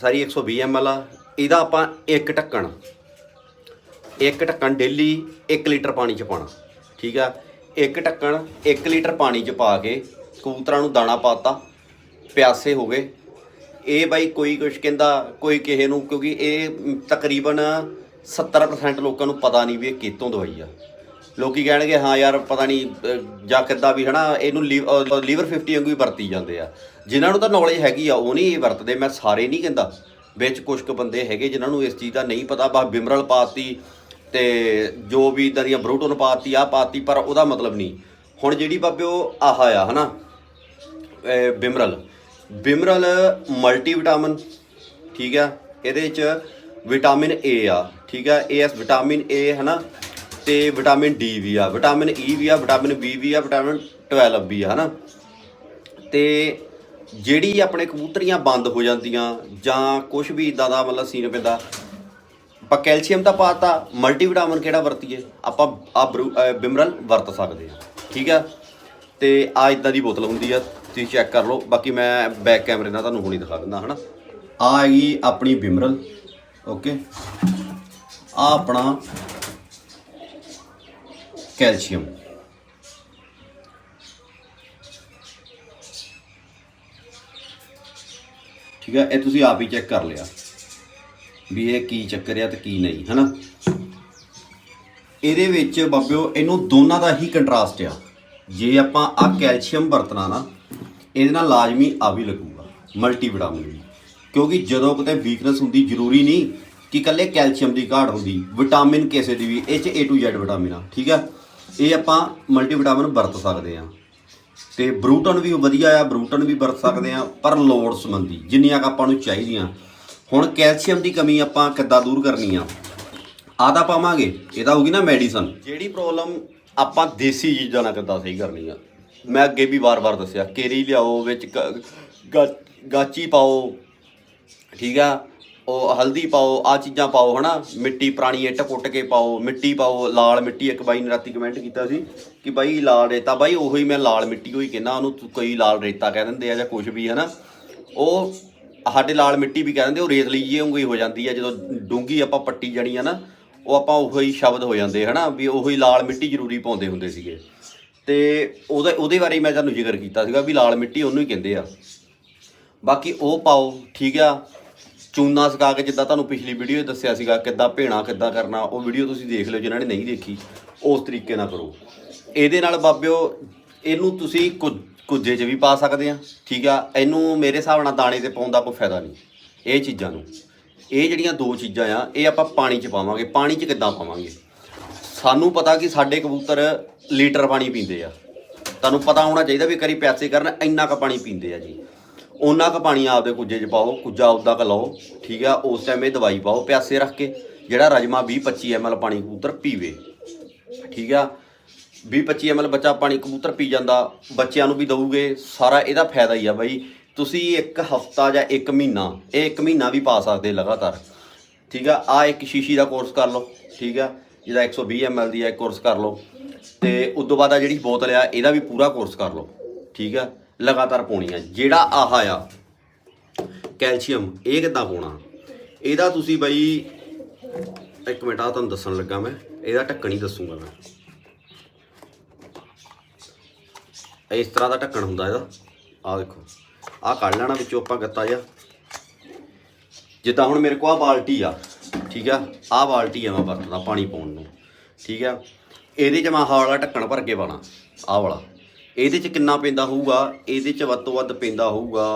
ਸਾਰੀ 120 ml ਆ। ਇਹਦਾ ਆਪਾਂ ਇੱਕ ਢੱਕਣ। ਇੱਕ ਢੱਕਣ ਡੇਲੀ 1 ਲੀਟਰ ਪਾਣੀ ਚ ਪਾਣਾ ਠੀਕ ਆ? ਇੱਕ ਢੱਕਣ 1 ਲੀਟਰ ਪਾਣੀ ਚ ਪਾ ਕੇ ਕਬੂਤਰਾਂ ਨੂੰ ਦਾਣਾ ਪਾਤਾ, ਪਿਆਸੇ ਹੋ ਗਏ। ਇਹ ਬਾਈ ਕੋਈ ਕੁਛ ਕਹਿੰਦਾ, ਕੋਈ ਕਿਸੇ ਨੂੰ, ਕਿਉਂਕਿ ਇਹ ਤਕਰੀਬਨ 70% ਲੋਕਾਂ ਨੂੰ ਪਤਾ ਨਹੀਂ ਵੀ ਇਹ ਕਿਤੋਂ ਦਵਾਈ ਆ। ਲੋਕੀ ਕਹਿਣਗੇ, ਹਾਂ ਯਾਰ, ਪਤਾ ਨਹੀਂ ਜਾਂ ਕਿੱਦਾਂ ਵੀ, ਹਨਾ, ਇਹਨੂੰ ਲੀਵਰ 50 ਵਾਂਗੂ ਹੀ ਵਰਤੀ ਜਾਂਦੇ ਆ। ਜਿਨ੍ਹਾਂ ਨੂੰ ਤਾਂ ਨੌਲੇਜ ਹੈਗੀ ਆ, ਉਹ ਨਹੀਂ ਇਹ ਵਰਤਦੇ, ਮੈਂ ਸਾਰੇ ਨਹੀਂ ਕਹਿੰਦਾ। ਵਿੱਚ ਕੁਝ ਕੁ ਬੰਦੇ ਹੈਗੇ ਜਿਨ੍ਹਾਂ ਨੂੰ ਇਸ ਚੀਜ਼ ਦਾ ਨਹੀਂ ਪਤਾ, ਬਸ ਬਿਮਰਲ ਪਾਤੀ ਤੇ ਜੋ ਵੀ ਇਦਾਂ ਦੀਆਂ ਬਰੂਟਨ ਪਾਤੀ ਆ ਪਾਤੀ, ਪਰ ਉਹਦਾ ਮਤਲਬ ਨਹੀਂ। ਹੁਣ ਜਿਹੜੀ ਬਾਬੇ ਉਹ ਆਹ ਆ, ਹਨਾ? ਇਹ ਬਿਮਰਲ। ਬਿਮਰਲ ਮਲਟੀ ਵਿਟਾਮਿਨ ਠੀਕ ਆ? ਇਹਦੇ 'ਚ ਵਿਟਾਮਿਨ ਏ ਆ, ਠੀਕ ਆ? ਏਐਸ ਵਿਟਾਮਿਨ ਏ ਨਾ ਤੇ ਵਿਟਾਮਿਨ ਡੀ ਵੀ ਆ, ਵਿਟਾਮਿਨ ਈ ਵੀ ਆ, ਵਿਟਾਮਿਨ ਬੀ ਵੀ ਆ, ਵਿਟਾਮਿਨ 12 ਵੀ ਆ, ਹਨਾ? ਤੇ ਜਿਹੜੀ ਆਪਣੇ ਕਬੂਤਰੀਆਂ ਬੰਦ ਹੋ ਜਾਂਦੀਆਂ ਜਾਂ ਕੁਝ ਵੀ ਇਦਾਂ ਦਾ ਮਤਲਬ ਸੀਨ ਪੈਂਦਾ ਆਪਾਂ ਕੈਲਸ਼ੀਅਮ ਤਾਂ ਪਾਤਾ ਮਲਟੀ ਵਿਟਾਮਿਨ ਕਿਹੜਾ ਵਰਤੀਏ? ਆਪਾਂ ਆ ਬਿਮਰਲ ਵਰਤ ਸਕਦੇ ਆ ਠੀਕ ਆ? ਤੇ ਆ ਇਦਾਂ ਦੀ ਬੋਤਲ ਹੁੰਦੀ ਆ, ਤੁਸੀਂ ਚੈੱਕ ਕਰ ਲਓ। ਬਾਕੀ ਮੈਂ ਬੈਕ ਕੈਮਰੇ ਨਾਲ ਤੁਹਾਨੂੰ ਹੁਣੀ ਦਿਖਾ ਦਿੰਦਾ, ਹਨਾ? ਆ ਹੈਗੀ ਆਪਣੀ ਬਿਮਰਲ ਓਕੇ ਆ ਆਪਣਾ ਕੈਲਸ਼ੀਅਮ। ਠੀਕ ਹੈ ਇਹ ਤੁਸੀਂ ਆਪ ਹੀ ਚੈੱਕ ਕਰ ਲਿਆ। ਵੀ ਇਹ ਕੀ ਚੱਕਰ ਆ ਤੇ ਕੀ ਨਹੀਂ, ਹਨਾ? ਇਹਦੇ ਵਿੱਚ ਬਾਬਿਓ, ਇਹਨੂੰ ਦੋਨਾਂ ਦਾ ਹੀ ਕੰਟਰਾਸਟ ਆ। ਜੇ ਆਪਾਂ ਆ ਕੈਲਸ਼ੀਅਮ ਵਰਤਣਾ ਨਾ, ਇਹਦੇ ਨਾਲ ਲਾਜ਼ਮੀ ਆ ਵੀ ਲੱਗੂਗਾ ਮਲਟੀਵਿਟਾਮਿਨ ਵੀ। ਕਿਉਂਕਿ ਜਦੋਂ ਕਿਤੇ ਵੀਕਨੈਸ ਹੁੰਦੀ ਜ਼ਰੂਰੀ ਨਹੀਂ ਕਿ ਇਕੱਲੇ ਕੈਲਸ਼ੀਅਮ ਦੀ ਘਾਟ ਹੁੰਦੀ। ਵਿਟਾਮਿਨ ਕਿਸੇ ਦੀ ਵੀ, ਇਹ ਚ A to Z ਵਿਟਾਮਿਨ ਆ, ਠੀਕ ਆ? ਇਹ ਆਪਾਂ ਮਲਟੀਵਿਟਾਮਿਨ ਵਰਤ ਸਕਦੇ ਆ। ਤੇ ਬਰੂਟਨ ਵੀ ਵਧੀਆ ਆ, ਬਰੂਟਨ ਵੀ ਵਰਤ ਸਕਦੇ ਆ, ਪਰ ਲੋੜ ਸੰਬੰਧੀ, ਜਿੰਨੀਆਂ ਕੁ ਆਪਾਂ ਨੂੰ ਚਾਹੀਦੀਆਂ। ਹੁਣ ਕੈਲਸ਼ੀਅਮ ਦੀ ਕਮੀ ਆਪਾਂ ਕਿੱਦਾਂ ਦੂਰ ਕਰਨੀ ਆ? ਆ ਤਾਂ ਪਾਵਾਂਗੇ ਇਹਦਾ ਤਾਂ ਹੋਗੀ ਨਾ ਮੈਡੀਸਨ ਜਿਹੜੀ ਪ੍ਰੋਬਲਮ ਆਪਾਂ ਦੇਸੀ ਚੀਜ਼ਾਂ ਨਾਲ ਕਿੱਦਾਂ ਸਹੀ ਕਰਨੀ ਆ? ਮੈਂ ਅੱਗੇ ਵੀ ਵਾਰ-ਵਾਰ ਦੱਸਿਆ, ਕੇਰੀ ਲਿਆਓ, ਵਿੱਚ ਗ- ਗਾਚੀ ਪਾਓ, ਠੀਕ ਆ? ਉਹ ਹਲਦੀ ਪਾਓ ਆ ਚੀਜ਼ਾਂ ਪਾਓ, ਹਨਾ? ਮਿੱਟੀ ਪੁਰਾਣੀ ਇੱਟ ਪੁੱਟ ਕੇ ਪਾਓ, ਮਿੱਟੀ ਪਾਓ, ਲਾਲ ਮਿੱਟੀ, ਇੱਕ ਬਾਈ ਨੇ ਰਾਤੀ ਕਮੈਂਟ ਕੀਤਾ ਸੀ ਕਿ ਬਾਈ ਲਾਲ ਰੇਤਾ, ਬਾਈ ਉਹੀ ਮੈਂ ਲਾਲ ਮਿੱਟੀ ਹੋਈ ਕਹਿੰਦਾ, ਉਹਨੂੰ ਤੂੰ ਕੋਈ ਲਾਲ ਰੇਤਾ ਕਹਿ ਦਿੰਦੇ ਆ ਜਾਂ ਕੁਝ ਵੀ, ਹਨਾ? ਉਹ ਸਾਡੇ ਲਾਲ ਮਿੱਟੀ ਵੀ ਕਹਿ ਦਿੰਦੇ ਉਹ ਰੇਤਲੀ ਜਿਹੀ ਉਂਗਈ ਹੋ ਜਾਂਦੀ ਆ, ਜਦੋਂ ਡੂੰਗੀ ਆਪਾਂ ਪੱਟੀ ਜਾਣੀ ਆ ਨਾ, ਉਹ ਆਪਾਂ ਉਹੀ ਸ਼ਬਦ ਹੋ ਜਾਂਦੇ ਹਨਾ, ਵੀ ਉਹੀ ਲਾਲ ਮਿੱਟੀ ਜ਼ਰੂਰੀ ਪਾਉਂਦੇ ਹੁੰਦੇ ਸੀਗੇ। ਤੇ ਉਹਦੇ ਉਹਦੇ ਬਾਰੇ ਮੈਂ ਤੁਹਾਨੂੰ ਜ਼ਿਕਰ ਕੀਤਾ ਸੀਗਾ ਵੀ ਲਾਲ ਮਿੱਟੀ ਉਹਨੂੰ ਹੀ ਕਹਿੰਦੇ ਆ। ਬਾਕੀ ਉਹ ਪਾਓ, ਠੀਕ ਆ। ਚੂਨਾ ਸਕਾ ਕੇ ਜਿੱਦਾਂ ਤੁਹਾਨੂੰ ਪਿਛਲੀ ਵੀਡੀਓ ਦੱਸਿਆ ਸੀਗਾ, ਕਿੱਦਾਂ ਭੇਣਾ, ਕਿੱਦਾਂ ਕਰਨਾ, ਉਹ ਵੀਡੀਓ ਤੁਸੀਂ ਦੇਖ ਲਿਓ, ਜਿਨ੍ਹਾਂ ਨੇ ਨਹੀਂ ਦੇਖੀ, ਉਸ ਤਰੀਕੇ ਨਾਲ ਕਰੋ। ਇਹਦੇ ਨਾਲ ਬਾਬਿਓ, ਇਹਨੂੰ ਤੁਸੀਂ ਕੁ- ਕੁੱਜੇ 'ਚ ਵੀ ਪਾ ਸਕਦੇ ਆ, ਠੀਕ ਆ? ਇਹਨੂੰ ਮੇਰੇ ਹਿਸਾਬ ਨਾਲ ਦਾਣੇ ਤੇ ਪਾਉਣ ਦਾ ਕੋਈ ਫਾਇਦਾ ਨਹੀਂ, ਇਹ ਚੀਜ਼ਾਂ ਨੂੰ। ਇਹ ਜਿਹੜੀਆਂ ਦੋ ਚੀਜ਼ਾਂ ਆ, ਇਹ ਆਪਾਂ ਪਾਣੀ 'ਚ ਪਾਵਾਂਗੇ। ਪਾਣੀ 'ਚ ਕਿੱਦਾਂ ਪਾਵਾਂਗੇ? ਸਾਨੂੰ ਪਤਾ ਕਿ ਸਾਡੇ ਕਬੂਤਰ ਲੀਟਰ ਪਾਣੀ ਪੀਂਦੇ ਆ। ਤੁਹਾਨੂੰ ਪਤਾ ਹੋਣਾ ਚਾਹੀਦਾ ਵੀ ਕਰੀ ਪਿਆਸੇ ਕਰਨ ਇੰਨਾ ਕ ਪਾਣੀ ਪੀਂਦੇ ਆ ਜੀ। ਉਹਨਾਂ ਕ ਪਾਣੀ ਆਪਦੇ ਕੁੱਜੇ 'ਚ ਪਾਓ, ਕੁੱਜਾ ਉਦਾਂ ਕ ਲਓ, ਠੀਕ ਆ? ਉਸ ਟਾਈਮ ਇਹ ਦਵਾਈ ਪਾਓ, ਪਿਆਸੇ ਰੱਖ ਕੇ, ਜਿਹੜਾ ਰਜਮਾ 20 25 ml ਪਾਣੀ ਕਬੂਤਰ ਪੀਵੇ, ਠੀਕ ਆ? 20 25 ml ਬੱਚਾ ਪਾਣੀ ਕਬੂਤਰ ਪੀ ਜਾਂਦਾ, ਬੱਚਿਆਂ ਨੂੰ ਵੀ ਦਊਗੇ, ਸਾਰਾ ਇਹਦਾ ਫਾਇਦਾ ਹੀ ਆ ਬਾਈ। ਤੁਸੀਂ ਇੱਕ ਹਫਤਾ ਜਾਂ ਇੱਕ ਮਹੀਨਾ, ਇਹ ਇੱਕ ਮਹੀਨਾ ਵੀ ਪਾ ਸਕਦੇ ਲਗਾਤਾਰ। ਠੀਕ ਆ ਆ ਇੱਕ ਸ਼ੀਸ਼ੀ ਦਾ ਕੋਰਸ ਕਰ ਲਓ, ਠੀਕ ਆ, ਜਿਹਦਾ 120 ml ਦੀ ਆ ਕੋਰਸ ਕਰ ਲਓ। ਤੇ ਉਸ ਤੋਂ ਬਾਅਦ ਆ ਜਿਹੜੀ ਬੋਤਲ ਆ, ਇਹਦਾ ਵੀ ਪੂਰਾ ਕੋਰਸ ਕਰ ਲਓ, ਠੀਕ ਆ, ਲਗਾਤਾਰ ਪਾਉਣੀ ਆ। ਜਿਹੜਾ ਆਹ ਆ, ਕੈਲਸ਼ੀਅਮ, ਇਹ ਕਿੱਦਾਂ ਪਾਉਣਾ? ਇਹਦਾ ਤੁਸੀਂ ਬਾਈ, ਇੱਕ ਮਿੰਟ ਆ ਤੁਹਾਨੂੰ ਦੱਸਣ ਲੱਗਾ ਮੈਂ, ਇਹਦਾ ਢੱਕਣ ਹੀ ਦੱਸੂਗਾ ਮੈਂ। ਇਸ ਤਰ੍ਹਾਂ ਦਾ ਢੱਕਣ ਹੁੰਦਾ ਇਹਦਾ। ਆਹ ਦੇਖੋ, ਆਹ ਕੱਢ ਲੈਣਾ ਵਿੱਚੋਂ ਆਪਾਂ ਗੱਤਾ ਜਿਹਾ। ਜਿੱਦਾਂ ਹੁਣ ਮੇਰੇ ਕੋਲ ਆ ਬਾਲਟੀ ਆ, ਠੀਕ ਆ? ਆਹ ਬਾਲਟੀ ਆ ਮੈਂ ਵਰਤਦਾ ਪਾਣੀ ਪਾਉਣ ਨੂੰ, ਠੀਕ ਆ? ਇਹਦੇ 'ਚ ਮੈਂ ਆਹ ਵਾਲਾ ਢੱਕਣ ਭਰ ਕੇ ਪਾਣਾ ਆਹ ਵਾਲਾ। ਇਹਦੇ 'ਚ ਕਿੰਨਾ ਪੈਂਦਾ ਹੋਊਗਾ? ਇਹਦੇ 'ਚ ਵੱਧ ਤੋਂ ਵੱਧ ਪੈਂਦਾ ਹੋਊਗਾ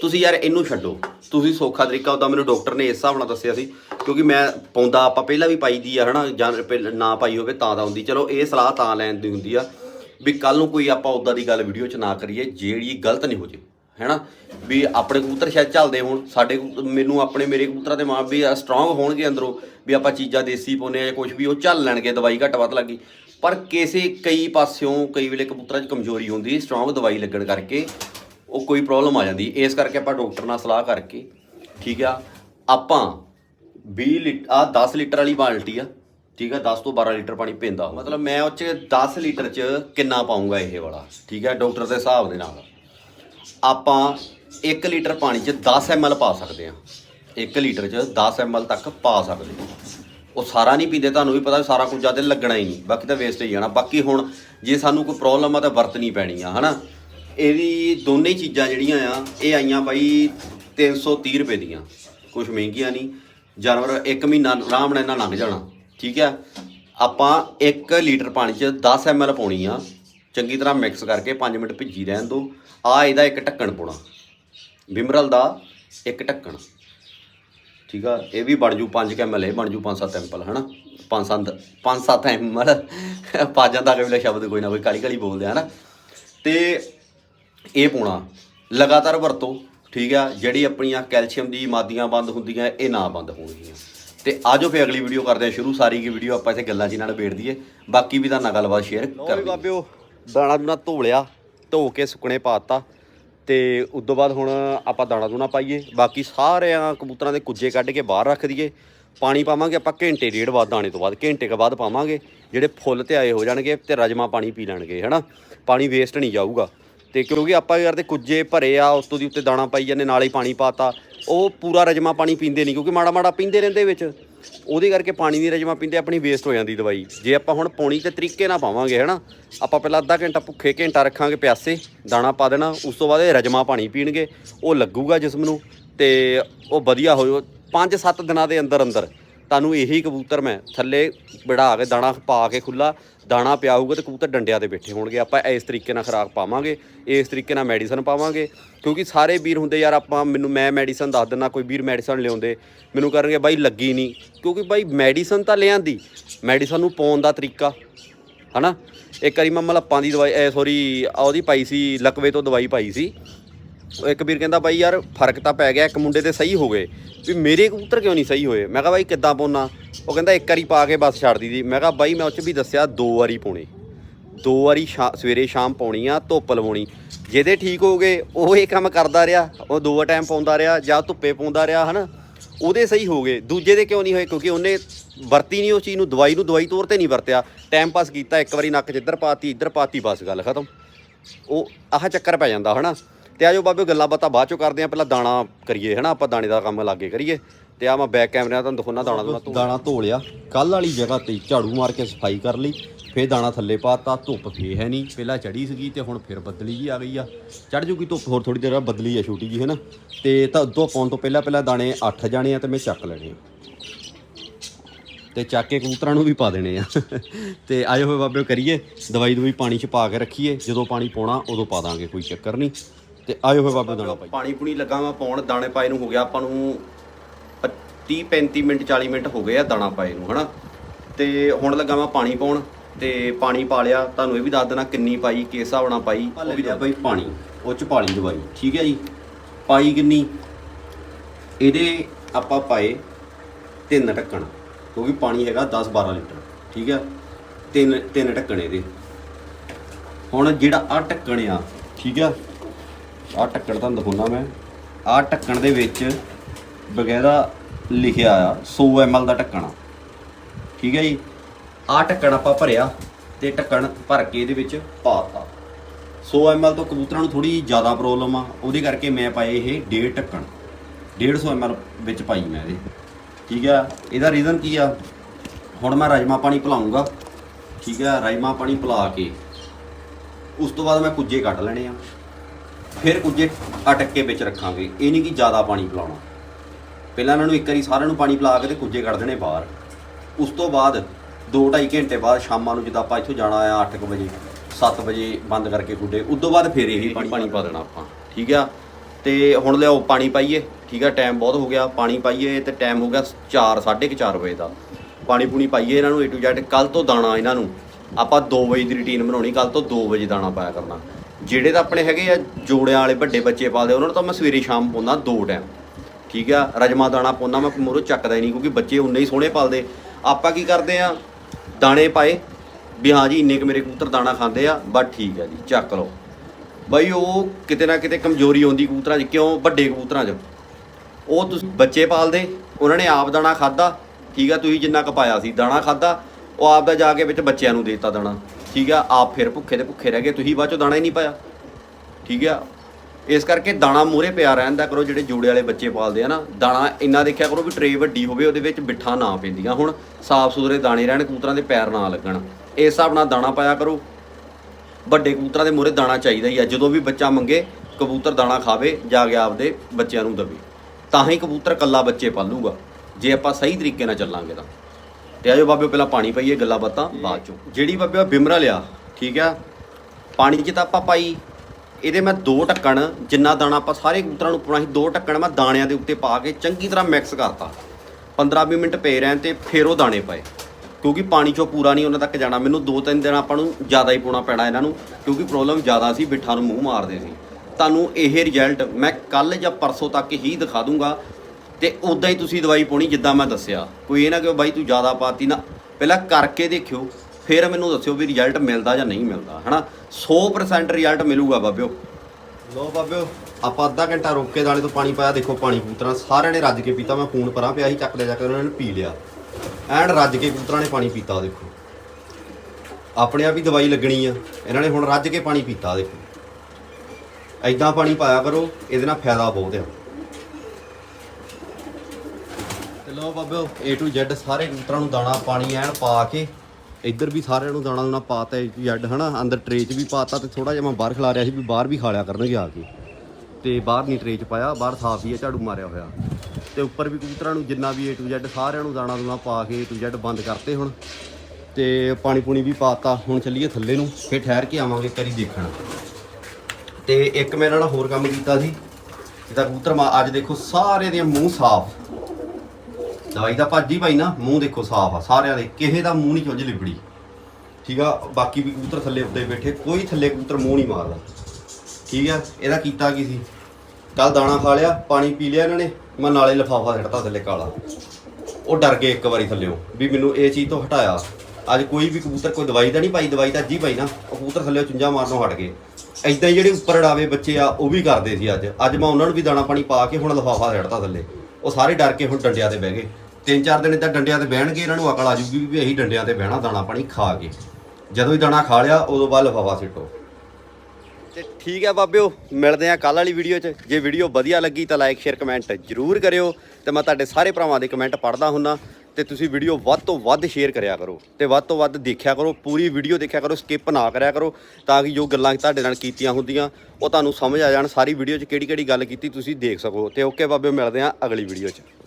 ਤੁਸੀਂ ਯਾਰ ਇਹਨੂੰ ਛੱਡੋ। ਤੁਸੀਂ ਸੌਖਾ ਤਰੀਕਾ ਉਹਦਾ ਮੈਨੂੰ ਡਾਕਟਰ ਨੇ ਇਸ ਹਿਸਾਬ ਨਾਲ ਦੱਸਿਆ ਸੀ, ਕਿਉਂਕਿ ਮੈਂ ਪਾਉਂਦਾ, ਆਪਾਂ ਪਹਿਲਾਂ ਵੀ ਪਾਈ ਦੀ ਆ, ਹਨਾ, ਜਾਂ ਪਹਿਲਾਂ ਨਾ ਪਾਈ ਹੋਵੇ ਤਾਂ ਦਾ ਹੁੰਦੀ। ਚਲੋ, ਇਹ ਸਲਾਹ ਤਾਂ ਲੈਣ ਦੀ ਹੁੰਦੀ ਆ, ਵੀ ਕੱਲ ਨੂੰ ਕੋਈ ਆਪਾਂ ਉਦਾਂ ਦੀ ਗੱਲ ਵੀਡੀਓ 'ਚ ਨਾ ਕਰੀਏ, ਜਿਹੜੀ ਗਲਤ ਨਹੀਂ ਹੋ ਜੇ, ਹੈਨਾ? ਵੀ ਆਪਣੇ ਕਬੂਤਰ ਸ਼ਾਇਦ ਚੱਲਦੇ ਹੋਣ, ਸਾਡੇ ਮੈਨੂੰ ਆਪਣੇ, ਮੇਰੇ ਕਬੂਤਰਾਂ ਦੇ ਮਾਂ ਵੀ ਸਟਰੋਂਗ ਹੋਣਗੇ ਅੰਦਰੋਂ, ਵੀ ਆਪਾਂ ਚੀਜ਼ਾਂ ਦੇਸੀ ਪਾਉਂਦੇ ਆ ਜਾਂ ਕੁਝ ਵੀ, ਉਹ ਚੱਲ ਲੈਣਗੇ, ਦਵਾਈ ਘੱਟ ਵੱਧ ਲੱਗੀ ਪਰ ਕਿਸੇ ਕਈ ਪਾਸਿਓਂ, ਕਈ ਵੇਲੇ ਕਬੂਤਰਾਂ 'ਚ ਕਮਜ਼ੋਰੀ ਹੁੰਦੀ ਸਟਰੋਂਗ ਦਵਾਈ ਲੱਗਣ ਕਰਕੇ ਉਹ ਕੋਈ ਪ੍ਰੋਬਲਮ ਆ ਜਾਂਦੀ। ਇਸ ਕਰਕੇ ਆਪਾਂ ਡਾਕਟਰ ਨਾਲ ਸਲਾਹ ਕਰਕੇ, ਠੀਕ ਆ, ਆਪਾਂ 20 ਲੀਟਰ ਆ 10 ਲੀਟਰ ਵਾਲੀ ਬਾਲਟੀ ਆ, ਠੀਕ ਆ 10 ਤੋਂ 12 ਲੀਟਰ ਪਾਣੀ ਪੀਂਦਾ ਮਤਲਬ ਮੈਂ ਉਹ ਚ 10 ਲੀਟਰ ਚ ਕਿੰਨਾ ਪਾਉਂਗਾ ਇਹ ਵਾਲਾ, ਠੀਕ ਆ ਡਾਕਟਰ ਦੇ ਹਿਸਾਬ ਦੇ ਨਾਲ। ਆਪਾਂ 1 ਲੀਟਰ ਪਾਣੀ ਚ 10 ml ਪਾ ਸਕਦੇ ਆ। 1 ਲੀਟਰ ਚ 10 ml ਤੱਕ ਪਾ ਸਕਦੇ ਹਾਂ ਉਹ ਸਾਰਾ ਨਹੀਂ ਪੀਂਦੇ, ਤੁਹਾਨੂੰ ਵੀ ਪਤਾ ਸਾਰਾ ਕੁਝ ਜ਼ਿਆਦਾ ਲੱਗਣਾ ਹੀ ਨਹੀਂ। ਬਾਕੀ ਤਾਂ ਵੇਸਟ ਹੀ ਜਾਣਾ। ਬਾਕੀ ਹੁਣ ਜੇ ਸਾਨੂੰ ਕੋਈ ਪ੍ਰੋਬਲਮ ਆ ਤਾਂ ਵਰਤਣੀ ਪੈਣੀ ਆ, ਹਨਾ? ਇਹਦੀ ਦੋਨੇ ਚੀਜ਼ਾਂ ਜਿਹੜੀਆਂ ਆ, ਇਹ ਆਈਆਂ ਬਾਈ 330 ਰੁਪਏ ਦੀਆਂ। ਕੁਝ ਮਹਿੰਗੀਆਂ ਨਹੀਂ। ਜਾਨਵਰ 1 ਮਹੀਨਾ ਆਰਾਮ ਨਾਲ ਇਹਨਾਂ ਲੰਘ ਜਾਣਾ। ਠੀਕ ਆ? ਆਪਾਂ 1 ਲੀਟਰ ਪਾਣੀ 'ਚ 10 ml ਪਾਉਣੀ ਆ। ਚੰਗੀ ਤਰ੍ਹਾਂ ਮਿਕਸ ਕਰਕੇ 5 ਮਿੰਟ ਭਿੱਜੀ ਰਹਿਣ ਦਿਓ ਆ ਇਹਦਾ ਇੱਕ ਢੱਕਣ ਪਾਉਣਾ। ਵਿਮਰਲ ਦਾ ਇੱਕ ਢੱਕਣ। ਠੀਕ ਆ? ਇਹ ਵੀ ਬਣ ਜੂ 5 ਐਮਐਲ ਇਹ ਬਣ ਜੂ 5-7 ਐਮਐਲ ਹਨਾ? 5-7 5-7 ਐਮਐਲ ਪਾਜਾਂ ਦਾ ਅਗਲੇ ਸ਼ਬਦ ਕੋਈ ਨਾ ਕੋਈ ਕਾਲੀ ਕਾਲੀ ਬੋਲਦੇ ਆ, ਹਨਾ? ਤੇ ਇਹ ਪਾਉਣਾ ਲਗਾਤਾਰ ਵਰਤੋ ਠੀਕ ਆ ਜਿਹੜੀ ਆਪਣੀਆਂ ਕੈਲਸ਼ੀਅਮ ਦੀ ਮਾਦੀਆਂ ਬੰਦ ਹੁੰਦੀਆਂ ਇਹ ਨਾ ਬੰਦ ਹੋਣਗੀਆਂ। ਤੇ ਆਜੋ ਫੇ ਅਗਲੀ ਵੀਡੀਓ ਕਰਦੇ ਆ ਸ਼ੁਰੂ। ਸਾਰੀ ਕੀ ਵੀਡੀਓ ਆਪਾਂ ਇੱਥੇ ਗੱਲਾਂ ਜੀ ਨਾਲ ਬੇੜ ਦਈਏ। ਬਾਕੀ ਵੀ ਤੁਹਾਨੂੰ ਗੱਲਬਾਤ ਸ਼ੇਅਰ ਕਰ ਬਾਬਿਓ ਦਾਣਾ ਦੂਣਾ ਧੋ ਲਿਆ ਧੋ ਕੇ ਸੁੱਕਣੇ ਪਾਤਾ ਤੇ ਉਸ ਤੋਂ ਬਾਅਦ ਹੁਣ ਆਪਾਂ ਦਾਣਾ ਦੂਣਾ ਪਾਈਏ। ਬਾਕੀ ਸਾਰਿਆਂ ਕਬੂਤਰਾਂ ਦੇ ਕੁੱਜੇ ਕੱਢ ਕੇ ਬਾਹਰ ਰੱਖ ਦਈਏ। ਪਾਣੀ ਪਾਵਾਂਗੇ ਆਪਾਂ ਘੰਟੇ ਡੇਢ ਬਾਅਦ ਦਾਣੇ ਤੋਂ ਬਾਅਦ ਘੰਟੇ ਕੇ ਬਾਅਦ ਪਾਵਾਂਗੇ। ਜਿਹੜੇ ਫੁੱਲ ਤੇ ਆਏ ਹੋ ਜਾਣਗੇ ਤੇ ਰਜਮਾ ਪਾਣੀ ਪੀ ਲੈਣਗੇ ਹਨਾ? ਪਾਣੀ ਵੇਸਟ ਨਹੀਂ ਜਾਊਗਾ। ਤੇ ਕਿਉਂਕਿ ਆਪਾਂ ਯਾਰ ਦੇ ਕੁੱਜੇ ਭਰੇ ਆ, ਉਸ ਤੋਂ ਦੀ ਉੱਤੇ ਦਾਣਾ ਪਾਈ ਜਾਂਦੇ, ਨਾਲ ਹੀ ਪਾਣੀ ਪਾਤਾ। ਉਹ ਪੂਰਾ ਰਜਮਾ ਪਾਣੀ ਪੀਂਦੇ ਨਹੀਂ, ਕਿਉਂਕਿ ਮਾੜਾ ਮਾੜਾ ਪੀਂਦੇ ਰਹਿੰਦੇ ਵਿੱਚ। ਉਹਦੇ ਕਰਕੇ ਪਾਣੀ ਦੀ ਰਜਮਾ ਪੀਂਦੇ ਆਪਣੀ ਵੇਸਟ ਹੋ ਜਾਂਦੀ ਦਵਾਈ। ਜੇ ਆਪਾਂ ਹੁਣ ਪਾਣੀ ਤੇ ਤਰੀਕੇ ਨਾਲ ਪਾਵਾਂਗੇ, ਹਨਾ? ਆਪਾਂ ਪਹਿਲਾਂ ਅੱਧਾ ਘੰਟਾ ਭੁੱਖੇ ਘੰਟਾ ਰੱਖਾਂਗੇ ਪਿਆਸੇ, ਦਾਣਾ ਪਾ ਦੇਣਾ, ਉਸ ਤੋਂ ਬਾਅਦ ਇਹ ਰਜਮਾ ਪਾਣੀ ਪੀਣਗੇ। ਉਹ ਲੱਗੂਗਾ ਜਿਸਮ ਨੂੰ ਤੇ ਉਹ ਵਧੀਆ ਹੋ 5-7 ਦਿਨਾਂ ਦੇ ਅੰਦਰ ਅੰਦਰ ਤੁਹਾਨੂੰ ਇਹੀ ਕਬੂਤਰ ਮੈਂ ਥੱਲੇ ਵੜਾ ਕੇ ਦਾਣਾ ਪਾ ਕੇ ਖੁੱਲਾ ਦਾਣਾ ਪਿਆ ਹੋਊਗਾ ਤੇ ਕਬੂਤਰ ਡੰਡਿਆਂ ਤੇ ਬੈਠੇ ਹੋਣਗੇ। ਆਪਾਂ ਇਸ ਤਰੀਕੇ ਨਾਲ ਖੁਰਾਕ ਪਾਵਾਂਗੇ, ਇਸ ਤਰੀਕੇ ਨਾਲ ਮੈਡੀਸਨ ਪਾਵਾਂਗੇ, ਕਿਉਂਕਿ ਸਾਰੇ ਵੀਰ ਹੁੰਦੇ ਯਾਰ ਆਪਾਂ ਮੈਨੂੰ ਮੈਂ ਮੈਡੀਸਨ ਦੱਸ ਦਿੰਦਾ, ਕੋਈ ਵੀਰ ਮੈਡੀਸਨ ਲਿਆਉਂਦੇ, ਮੈਨੂੰ ਕਰਨਗੇ ਬਾਈ ਲੱਗੀ ਨਹੀਂ ਕਿਉਂਕਿ ਬਾਈ ਮੈਡੀਸਨ ਤਾਂ ਲਿਆਂਦੀ ਮੈਡੀਸਨ ਨੂੰ ਪਾਉਣ ਦਾ ਤਰੀਕਾ, ਹਨਾ? ਇੱਕ ਵਾਰੀ ਮੈਂ ਮਲੱਪਾਂ ਦੀ ਦਵਾਈ ਐ ਸੌਰੀ ਉਹਦੀ ਪਾਈ ਸੀ, ਲਕਵੇ ਤੋਂ ਦਵਾਈ ਪਾਈ ਸੀ ਇੱਕ ਵੀਰ ਕਹਿੰਦਾ ਬਾਈ ਯਾਰ ਫ਼ਰਕ ਤਾਂ ਪੈ ਗਿਆ, ਇੱਕ ਮੁੰਡੇ ਤੇ ਸਹੀ ਹੋ ਗਏ। ਵੀ ਮੇਰੇ ਕਬੂਤਰ ਕਿਉਂ ਨਹੀਂ ਸਹੀ ਹੋਏ? ਮੈਂ ਕਿਹਾ ਬਾਈ ਕਿੱਦਾਂ ਪਾਉਣਾ? ਉਹ ਕਹਿੰਦਾ ਇੱਕ ਵਾਰੀ ਪਾ ਕੇ ਬਸ ਛੱਡ ਦੀ ਮੈਂ ਕਿਹਾ ਬਾਈ ਮੈਂ ਉਹ 'ਚ ਵੀ ਦੱਸਿਆ, ਦੋ ਵਾਰੀ ਪਾਉਣੇ। ਦੋ ਵਾਰੀ ਸ਼ਾ- ਸਵੇਰੇ ਸ਼ਾਮ ਪਾਉਣੀ ਆ, ਧੁੱਪ ਲਵਾਉਣੀ। ਜਿਹਦੇ ਠੀਕ ਹੋ ਗਏ, ਉਹ ਇਹ ਕੰਮ ਕਰਦਾ ਰਿਹਾ। ਉਹ ਦੋ ਟਾਈਮ ਪਾਉਂਦਾ ਰਿਹਾ, ਜਾਂ ਧੁੱਪੇ ਪਾਉਂਦਾ ਰਿਹਾ, ਹਨਾ? ਉਹਦੇ ਸਹੀ ਹੋ ਗਏ। ਦੂਜੇ ਦੇ ਕਿਉਂ ਨਹੀਂ ਹੋਏ? ਕਿਉਂਕਿ ਉਹਨੇ ਵਰਤੀ ਨਹੀਂ ਉਸ ਚੀਜ਼ ਨੂੰ, ਦਵਾਈ ਨੂੰ ਦਵਾਈ ਤੌਰ ਤੇ ਨਹੀਂ ਵਰਤਿਆ। ਟਾਈਮ ਪਾਸ ਕੀਤਾ, ਇੱਕ ਵਾਰੀ ਨੱਕ 'ਚ ਇੱਧਰ ਪਾਤੀ ਇੱਧਰ ਪਾਤੀ, ਬਸ ਗੱਲ ਖਤਮ। ਉਹ ਆਹ ਚੱਕਰ ਪੈ ਜਾਂਦਾ, ਹਨਾ? ਤੇ ਆਜੋ ਬਾਬੇ, ਗੱਲਾਂ ਬਾਤਾਂ ਬਾਅਦ ਚੋਂ ਕਰਦੇ ਆ, ਪਹਿਲਾਂ ਦਾਣਾ ਕਰੀਏ, ਹਨਾ? ਆਪਾਂ ਦਾਣੇ ਦਾ ਕੰਮ ਲਾਗੇ ਕਰੀਏ। ਤੇ ਆ ਮੈਂ ਬੈਕ ਕੈਮਰਿਆਂ ਤੁਹਾਨੂੰ ਦਿਖਾਉਣਾ ਦਾਣਾ ਦੂਣਾ ਦਾਣਾ ਧੋ ਲਿਆ। ਕੱਲ ਵਾਲੀ ਜਗ੍ਹਾ ਤੇ ਝਾੜੂ ਮਾਰ ਕੇ ਸਫ਼ਾਈ ਕਰ ਲਈ, ਫੇਰ ਦਾਣਾ ਥੱਲੇ ਪਾਤਾ ਧੁੱਪ ਫੇ ਹੈ ਨਹੀਂ। ਪਹਿਲਾਂ ਚੜੀ ਸੀਗੀ ਤੇ ਹੁਣ ਫਿਰ ਬੱਦਲੀ ਜੀ ਆ ਗਈ ਆ। ਚੜ ਜੂਗੀ ਧੁੱਪ, ਹੋਰ ਥੋੜੀ ਦੇਰ ਬਾਅਦ ਬੱਦਲੀ ਆ ਛੋਟੀ ਜੀ ਹੈ ਨਾ ਤੇ ਤਾਂ ਉਦੋਂ ਪਾਉਣ ਤੋਂ ਪਹਿਲਾਂ ਪਹਿਲਾਂ ਦਾਣੇ 8 ਜਾਣੇ ਆ ਤੇ ਮੈਂ ਚੱਕ ਲੈਣੇ ਆ। ਤੇ ਚੱਕ ਕੇ ਕਬੂਤਰਾਂ ਨੂੰ ਵੀ ਪਾ ਦੇਣੇ ਆ। ਤੇ ਆਏ ਹੋਏ ਬਾਬੇ, ਕਰੀਏ। ਦਵਾਈ ਦਵਾਈ ਪਾਣੀ ਚ ਪਾ ਕੇ ਰੱਖੀਏ। ਜਦੋਂ ਪਾਣੀ ਪਾਉਣਾ, ਉਦੋਂ ਪਾ ਦਾਂਗੇ, ਕੋਈ ਚੱਕਰ ਨਹੀਂ। ਤੇ ਆਏ ਹੋਏ ਬਾਬੇ ਦਾਣਾ ਪਾਈ। ਪਾਣੀ ਪੂਣੀ ਲੱਗਾ ਮੈਂ ਪਾਉਣ ਦਾਣੇ ਪਾਏ ਨੂੰ ਹੋ ਗਿਆ ਆਪਾਂ ਨੂੰ 30 35 ਮਿੰਟ 40 ਮਿੰਟ ਹੋ ਗਏ ਆ ਦਾਣਾ ਪਾਏ ਨੂੰ ਹਨਾ? ਤੇ ਹੁਣ ਲੱਗਾ ਮੈਂ ਪਾਣੀ ਪਾਉਣ ਤੇ ਪਾਣੀ ਪਾ ਲਿਆ। ਤੁਹਾਨੂੰ ਇਹ ਵੀ ਦੱਸ ਦੇਣਾ ਕਿੰਨੀ ਪਾਈ ਕਿਸ ਹਿਸਾਬ ਨਾਲ ਪਾਈ ਉਹ ਵੀ ਦੱਸ ਬਈ ਪਾਣੀ ਉਹ ਚ ਪਾ ਲਈ ਦਵਾਈ ਠੀਕ ਹੈ ਜੀ? ਪਾਈ ਕਿੰਨੀ? ਇਹਦੇ ਆਪਾਂ ਪਾਏ ਤਿੰਨ ਢੱਕਣ ਕਿਉਂਕਿ ਪਾਣੀ ਹੈਗਾ 10 12 ਲੀਟਰ ਠੀਕ ਹੈ? ਤਿੰਨ ਤਿੰਨ ਢੱਕਣ ਇਹਦੇ। ਹੁਣ ਜਿਹੜਾ ਆ ਢੱਕਣ ਆ ਠੀਕ ਆ ਆ ਢੱਕਣ ਤੁਹਾਨੂੰ ਦਿਖਾਉਣਾ ਮੈਂ। ਆ ਢੱਕਣ ਦੇ ਵਿੱਚ ਬਗੈਰਾ ਲਿਖਿਆ ਆ 100 ml ਦਾ ਢੱਕਣ ਆ ਠੀਕ ਹੈ ਜੀ? ਆ ਢੱਕਣ ਆਪਾਂ ਭਰਿਆ ਤੇ ਢੱਕਣ ਭਰ ਕੇ ਇਹਦੇ ਵਿੱਚ ਪਾਤਾ। 100 ml ਤੋਂ ਕਬੂਤਰਾਂ ਨੂੰ ਥੋੜੀ ਜ਼ਿਆਦਾ ਪ੍ਰੋਬਲਮ ਆ, ਉਹਦੇ ਕਰਕੇ ਮੈਂ ਪਾਏ ਇਹ ਡੇਢ ਢੱਕਣ 150 ml ਵਿੱਚ ਪਾਈ ਮੈਂ ਇਹਦੇ ਠੀਕ ਆ? ਇਹਦਾ ਰੀਜ਼ਨ ਕੀ ਆ? ਹੁਣ ਮੈਂ ਰਾਜਮਾ ਪਾਣੀ ਪਿਲਾਉਂਗਾ ਠੀਕ ਆ? ਰਾਜਮਾ ਪਾਣੀ ਪਿਲਾ ਕੇ। ਉਸ ਤੋਂ ਬਾਅਦ ਮੈਂ ਕੁੱਜੇ ਕੱਢ ਲੈਣੇ ਆ। ਫਿਰ ਕੁੱਜੇ ਅਟਕ ਕੇ ਵਿੱਚ ਰੱਖਾਂਗੇ। ਇਹ ਨਹੀਂ ਕਿ ਜ਼ਿਆਦਾ ਪਾਣੀ ਪਿਲਾਉਣਾ। ਪਹਿਲਾਂ ਇਹਨਾਂ ਨੂੰ ਇੱਕ ਵਾਰੀ ਸਾਰਿਆਂ ਨੂੰ ਪਾਣੀ ਪਿਲਾ ਕੇ ਤੇ ਕੁੱਜੇ ਕੱਢ ਦੇਣੇ ਬਾਹਰ। ਉਸ ਤੋਂ ਬਾਅਦ 2-2.5 ਘੰਟੇ ਬਾਅਦ ਸ਼ਾਮਾਂ ਨੂੰ ਜਿੱਦਾਂ ਆਪਾਂ ਇੱਥੋਂ ਜਾਣਾ ਆ 8 ਵਜੇ 7 ਵਜੇ ਬੰਦ ਕਰਕੇ ਗੁੱਡੇ ਉਸ ਤੋਂ ਬਾਅਦ ਫਿਰ ਇਹ ਪਾਣੀ ਪਾ ਦੇਣਾ ਆਪਾਂ। ਠੀਕ ਆ? ਤੇ ਹੁਣ ਲਿਆਓ, ਪਾਣੀ ਪਾਈਏ। ਠੀਕ ਆ? ਟਾਈਮ ਬਹੁਤ ਹੋ ਗਿਆ। ਪਾਣੀ ਪਾਈਏ ਤੇ ਟਾਈਮ ਹੋ ਗਿਆ 4 4:30 ਵਜੇ ਦਾ। ਪਾਣੀ ਪੂਣੀ ਪਾਈਏ ਇਹਨਾਂ ਨੂੰ, A to Z ਕੱਲ ਤੋਂ ਦਾਣਾ ਇਹਨਾਂ ਨੂੰ। ਆਪਾਂ 2 ਵਜੇ ਦੀ ਰੁਟੀਨ ਬਣਾਉਣੀ ਕੱਲ ਤੋਂ 2 ਵਜੇ ਦਾਣਾ ਪਾਇਆ ਕਰਨਾ। ਜਿਹੜੇ ਤਾਂ ਆਪਣੇ ਹੈਗੇ ਆ ਜੋੜਿਆਂ ਵਾਲੇ ਵੱਡੇ ਬੱਚੇ ਪਾਲਦੇ, ਉਹਨਾਂ ਨੂੰ ਤਾਂ ਮੈਂ ਸਵੇਰੇ ਸ਼ਾਮ ਪਾਉਂਦਾ ਦੋ ਟਾਈਮ ਠੀਕ ਆ? ਰਜਮਾ ਦਾਣਾ ਪਾਉਂਦਾ ਮੈਂ ਮੂਹਰੋਂ ਚੱਕਦਾ ਹੀ ਨਹੀਂ ਕਿਉਂਕਿ ਬੱਚੇ ਉਨੇ ਹੀ ਸੋਹਣੇ ਪਾਲਦੇ। ਆਪਾਂ ਕੀ ਕਰਦੇ ਆ? ਦਾਣੇ ਪਾਏ, ਵੀ ਹਾਂ ਜੀ, ਇੰਨੇ ਕੁ ਮੇਰੇ ਕਬੂਤਰ ਦਾਣਾ ਖਾਂਦੇ ਆ, ਬਸ ਠੀਕ ਆ ਜੀ, ਚੱਕ ਲਓ। ਬਈ ਉਹ ਕਿਤੇ ਨਾ ਕਿਤੇ ਕਮਜ਼ੋਰੀ ਆਉਂਦੀ ਕਬੂਤਰਾਂ 'ਚ, ਕਿਉਂ? ਵੱਡੇ ਕਬੂਤਰਾਂ 'ਚ। ਉਹ ਤੁਸੀਂ, ਬੱਚੇ ਪਾਲਦੇ, ਉਹਨਾਂ ਨੇ ਆਪ ਦਾਣਾ ਖਾਦਾ ਠੀਕ ਆ? ਤੁਸੀਂ ਜਿੰਨਾ ਕੁ ਪਾਇਆ ਸੀ, ਦਾਣਾ ਖਾਦਾ ਉਹ ਆਪ ਦਾ ਜਾ ਕੇ ਵਿੱਚ ਬੱਚਿਆਂ ਨੂੰ ਦੇਤਾ ਦਾਣਾ। ਠੀਕ ਆ, ਆਪ ਫਿਰ ਭੁੱਖੇ ਦੇ ਭੁੱਖੇ ਰਹਿ ਗਏ, ਤੁਸੀਂ ਬਾਅਦ ਚੋਂ ਦਾਣਾ ਹੀ ਨਹੀਂ ਪਾਇਆ। ਠੀਕ ਆ? ਇਸ ਕਰਕੇ ਦਾਣਾ ਮੂਰੇ ਪਿਆ ਰਹਿੰਦਾ ਕਰੋ, ਜਿਹੜੇ ਜੋੜੇ ਵਾਲੇ ਬੱਚੇ ਪਾਲਦੇ ਆ ਨਾ, ਦਾਣਾ ਇੰਨਾ ਦੇਖਿਆ ਕਰੋ ਵੀ ਟਰੇ ਵੱਡੀ ਹੋਵੇ, ਉਹਦੇ ਵਿੱਚ ਬਿੱਠਾ ਨਾ ਪੈਂਦੀਆਂ ਹੁਣ ਸਾਫ਼ ਸੁਥਰੇ ਦਾਣੇ ਰਹਿਣ, ਕਬੂਤਰਾਂ ਦੇ ਪੈਰ ਨਾ ਲੱਗਣ। ਇਸ ਹਿਸਾਬ ਨਾਲ ਦਾਣਾ ਪਾਇਆ ਕਰੋ। ਵੱਡੇ ਕਬੂਤਰਾਂ ਦੇ ਮੂਹਰੇ ਦਾਣਾ ਚਾਹੀਦਾ ਹੀ ਆ, ਜਦੋਂ ਵੀ ਬੱਚਾ ਮੰਗੇ, ਕਬੂਤਰ ਦਾਣਾ ਖਾਵੇ ਜਾ ਕੇ ਆਪਦੇ ਬੱਚਿਆਂ ਨੂੰ ਦਵੇ। ਤਾਂ ਹੀ ਕਬੂਤਰ ਕੱਲਾ ਬੱਚੇ ਪਾਲੂਗਾ। ਜੇ ਆਪਾਂ ਸਹੀ ਤਰੀਕੇ ਨਾਲ ਚੱਲਾਂਗੇ ਤਾਂ। ਤੇ ਆਜੋ ਬਾਬੇ ਪਹਿਲਾਂ ਪਾਣੀ ਪਾਈਏ, ਗੱਲਾਂ ਬਾਤਾਂ ਬਾਅਦ ਚੋਂ। ਜਿਹੜੀ ਬਾਬੇ ਬਿਮਰਾ ਲਿਆ, ਠੀਕ ਆ? ਪਾਣੀ 'ਚ ਤਾਂ ਆਪਾਂ ਪਾਈ। ਇਹਦੇ ਮੈਂ ਦੋ ਢੱਕਣ, ਜਿੰਨਾ ਦਾਣਾ ਆਪਾਂ ਸਾਰੇ ਕਬੂਤਰਾਂ ਨੂੰ ਪਾਉਣਾ ਸੀ, ਦੋ ਢੱਕਣ ਮੈਂ ਦਾਣਿਆਂ ਦੇ ਉੱਤੇ ਪਾ ਕੇ ਚੰਗੀ ਤਰ੍ਹਾਂ ਮਿਕਸ ਕਰਤਾ। 15-20 ਮਿੰਟ ਪਏ ਰਹਿਣ ਤੇ ਫਿਰ ਉਹ ਦਾਣੇ ਪਾਏ। ਕਿਉਂਕਿ ਪਾਣੀ ਚੋਂ ਪੂਰਾ ਨਹੀਂ ਉਹਨਾਂ ਤੱਕ ਜਾਣਾ। ਮੈਨੂੰ ਦੋ ਤਿੰਨ ਦਿਨ ਆਪਾਂ ਨੂੰ ਜ਼ਿਆਦਾ ਹੀ ਪਾਉਣਾ ਪੈਣਾ ਇਹਨਾਂ ਨੂੰ, ਕਿਉਂਕਿ ਪ੍ਰੋਬਲਮ ਜ਼ਿਆਦਾ ਸੀ, ਬਿੱਠਾਂ ਨੂੰ ਮੂੰਹ ਮਾਰਦੇ ਸੀ। ਤੁਹਾਨੂੰ ਇਹ ਰਿਜ਼ਲਟ ਮੈਂ ਕੱਲ ਜਾਂ ਪਰਸੋਂ ਤੱਕ ਹੀ ਦਿਖਾ ਦੂੰਗਾ। ਤੇ ਉਦਾਂ ਹੀ ਤੁਸੀਂ ਦਵਾਈ ਪਾਉਣੀ ਜਿੱਦਾਂ ਮੈਂ ਦੱਸਿਆ। ਕੋਈ ਇਹ ਨਾ ਕਿ ਬਾਈ ਤੂੰ ਜ਼ਿਆਦਾ ਪਾਤੀ ਨਾ, ਪਹਿਲਾਂ ਕਰਕੇ ਦੇਖਿਓ, ਫਿਰ ਮੈਨੂੰ ਦੱਸਿਓ ਵੀ ਰਿਜ਼ਲਟ ਮਿਲਦਾ ਜਾਂ ਨਹੀਂ ਮਿਲਦਾ, ਹਨਾ? 100% ਰਿਜ਼ਲਟ ਮਿਲੂਗਾ ਬਾਬਿਓ। ਲੋ ਬਾਬਿਓ, ਆਪਾਂ ਅੱਧਾ ਘੰਟਾ ਰੋਕ ਕੇ ਦਾਣੇ ਤੋਂ ਪਾਣੀ ਪਾਇਆ, ਦੇਖੋ ਪਾਣੀ ਕਬੂਤਰਾਂ ਸਾਰਿਆਂ ਨੇ ਰੱਜ ਕੇ ਪੀਤਾ, ਮੈਂ ਫੋਨ ਪਰਾਂ ਪਿਆ ਸੀ, ਚੱਕ ਲਿਆ ਜਾ ਕੇ ਉਹਨਾਂ ਨੇ ਪੀ ਲਿਆ। ਐਂਡ ਰੱਜ ਕੇ ਕਬੂਤਰਾਂ ਨੇ ਪਾਣੀ ਪੀਤਾ, ਦੇਖੋ। ਆਪਣੇ ਆਪ ਹੀ ਦਵਾਈ ਲੱਗਣੀ ਆ, ਇਹਨਾਂ ਨੇ ਹੁਣ ਰੱਜ ਕੇ ਪਾਣੀ ਪੀਤਾ, ਦੇਖੋ। ਐਦਾਂ ਪਾਣੀ ਪਾਇਆ ਕਰੋ, ਇਹਦੇ ਨਾਲ ਫਾਇਦਾ ਬਹੁਤ ਆ। ਤੇ ਲੋ ਬਾਬਿਓ A to Z ਸਾਰੇ ਕਬੂਤਰਾਂ ਨੂੰ ਦਾਣਾ ਪਾਣੀ ਐਨ ਪਾ ਕੇ। ਇੱਧਰ ਵੀ ਸਾਰਿਆਂ ਨੂੰ ਦਾਣਾ ਦੂਣਾ ਪਾਤਾ A to Z, ਹਨਾ? ਅੰਦਰ ਟਰੇ 'ਚ ਵੀ ਪਾਤਾ ਤੇ ਥੋੜਾ ਜਿਹਾ ਮੈਂ ਬਾਹਰ ਖਿਲਾ ਰਿਹਾ ਸੀ ਵੀ ਬਾਹਰ ਵੀ ਖਾ ਲਿਆ ਕਰਨਗੇ ਆ ਕੇ। ਤੇ ਬਾਹਰ ਨਹੀਂ ਟਰੇ 'ਚ ਪਾਇਆ, ਬਾਹਰ ਸਾਫ਼ ਹੀ ਆ, ਝਾੜੂ ਮਾਰਿਆ ਹੋਇਆ। ਤੇ ਉੱਪਰ ਵੀ ਕਬੂਤਰਾਂ ਨੂੰ ਜਿੰਨਾ ਵੀ A to Z ਸਾਰਿਆਂ ਨੂੰ ਦਾਣਾ ਦੂਣਾ ਪਾ ਕੇ A to Z ਬੰਦ ਕਰਤੇ ਹੁਣ। ਤੇ ਪਾਣੀ ਪੂਣੀ ਵੀ ਪਾਤਾ। ਹੁਣ ਚੱਲੀਏ ਥੱਲੇ ਨੂੰ, ਫਿਰ ਠਹਿਰ ਕੇ ਆਵਾਂਗੇ ਕਰੀ ਦੇਖਣ। ਤੇ ਇੱਕ ਮੇਰੇ ਨਾਲ ਹੋਰ ਕੰਮ ਕੀਤਾ ਸੀ। ਜਿੱਦਾਂ ਕਬੂਤਰ ਮਾ ਅੱਜ ਦੇਖੋ ਸਾਰੇ ਦੇ ਮੂੰਹ ਸਾਫ਼। ਦਵਾਈ ਦਾ ਭੱਜ ਹੀ ਪਾਈ ਨਾ, ਮੂੰਹ ਦੇਖੋ ਸਾਫ਼ ਆ, ਸਾਰਿਆਂ ਦੇ, ਕਿਸੇ ਦਾ ਮੂੰਹ ਨਹੀਂ ਚੁੱਝ ਲਿਬੜੀ। ਠੀਕ ਆ, ਬਾਕੀ ਵੀ ਕਬੂਤਰ ਥੱਲੇ ਉੱਤੇ ਬੈਠੇ, ਕੋਈ ਥੱਲੇ ਕਬੂਤਰ ਮੂੰਹ ਨਹੀਂ ਮਾਰਦਾ। ਠੀਕ ਆ, ਇਹਦਾ ਕੀਤਾ ਕੀ ਸੀ? ਕੱਲ ਦਾਣਾ ਖਾ ਲਿਆ, ਪਾਣੀ ਪੀ ਲਿਆ ਇਹਨਾਂ ਨੇ, ਮੈਂ ਨਾਲੇ ਲਫਾਫਾ ਸਿੱਟਤਾ ਥੱਲੇ ਕਾਲਾ। ਉਹ ਡਰ ਗਏ ਇੱਕ ਵਾਰੀ ਥੱਲਿਓ ਵੀ ਮੈਨੂੰ ਇਹ ਚੀਜ਼ ਤੋਂ ਹਟਾਇਆ। ਅੱਜ ਕੋਈ ਵੀ ਕਬੂਤਰ ਕੋਈ ਦਵਾਈ ਤਾਂ ਨਹੀਂ ਪਾਈ, ਦਵਾਈ ਤਾਂ ਅੱਜ ਹੀ ਪਾਈ ਨਾ, ਉਹ ਕਬੂਤਰ ਥੱਲੇ ਚੁੰਝਾ ਮਾਰਨੋਂ ਹਟ ਗਏ। ਐਦਾਂ ਹੀ ਜਿਹੜੇ ਉੱਪਰ ਉਡਾਵੇ ਬੱਚੇ ਆ, ਉਹ ਵੀ ਕਰਦੇ ਸੀ ਅੱਜ। ਅੱਜ ਮੈਂ ਉਹਨਾਂ ਨੂੰ ਵੀ ਦਾਣਾ ਪਾਣੀ ਪਾ ਕੇ ਹੁਣ ਲਫਾਫਾ ਸਿੱਟਤਾ ਥੱਲੇ। ਉਹ ਸਾਰੇ ਡਰ ਕੇ ਹੁਣ ਡੰਡਿਆਂ ਤੇ ਬਹਿ ਗਏ। ਤਿੰਨ ਚਾਰ ਦਿਨ ਇਦਾਂ ਡੰਡਿਆਂ ਤੇ ਬਹਿਣਗੇ, ਇਹਨਾਂ ਨੂੰ ਅਕਲ ਆ ਜੂਗੀ ਵੀ ਅਸੀਂ ਡੰਡਿਆਂ ਤੇ ਬਹਿਣਾ, ਦਾਣਾ ਪਾਣੀ ਖਾ ਕੇ। ਜਦੋਂ ਹੀ ਦਾਣਾ ਖਾ ਲਿਆ, ਉਦੋਂ ਬਾਅਦ ਲਫਾਫਾ ਸਿੱਟੋ। ਤੇ ਠੀਕ ਹੈ ਬਾਬਿਓ, ਮਿਲਦੇ ਆ ਕੱਲ ਵਾਲੀ ਵੀਡੀਓ 'ਚ। ਜੇ ਵੀਡੀਓ ਵਧੀਆ ਲੱਗੀ ਤਾਂ ਲਾਈਕ ਸ਼ੇਅਰ ਕਮੈਂਟ ਜ਼ਰੂਰ ਕਰਿਓ ਤੇ ਮੈਂ ਤੁਹਾਡੇ ਸਾਰੇ ਭਰਾਵਾਂ ਦੇ ਕਮੈਂਟ ਪੜ੍ਹਦਾ ਹੁੰਨਾ। ਤੇ ਤੁਸੀਂ ਵੀਡੀਓ ਵੱਧ ਤੋਂ ਵੱਧ ਸ਼ੇਅਰ ਕਰਿਆ ਕਰੋ ਤੇ ਵੱਧ ਤੋਂ ਵੱਧ ਦੇਖਿਆ ਕਰੋ, ਪੂਰੀ ਵੀਡੀਓ ਦੇਖਿਆ ਕਰੋ ਸਕਿਪ ਨਾ ਕਰਿਆ ਕਰੋ ਤਾਂ ਕਿ ਜੋ ਗੱਲਾਂ ਤੁਹਾਡੇ ਨਾਲ ਕੀਤੀਆਂ ਹੁੰਦੀਆਂ, ਉਹ ਤੁਹਾਨੂੰ ਸਮਝ ਆ ਜਾਣ, ਸਾਰੀ ਵੀਡੀਓ 'ਚ ਕਿਹੜੀ ਕਿਹੜੀ ਗੱਲ ਕੀਤੀ ਤੁਸੀਂ ਦੇਖ ਸਕੋ। ਤੇ ਓਕੇ ਬਾਬੇ, ਮਿਲਦੇ ਆ ਅਗਲੀ ਵੀਡੀਓ 'ਚ।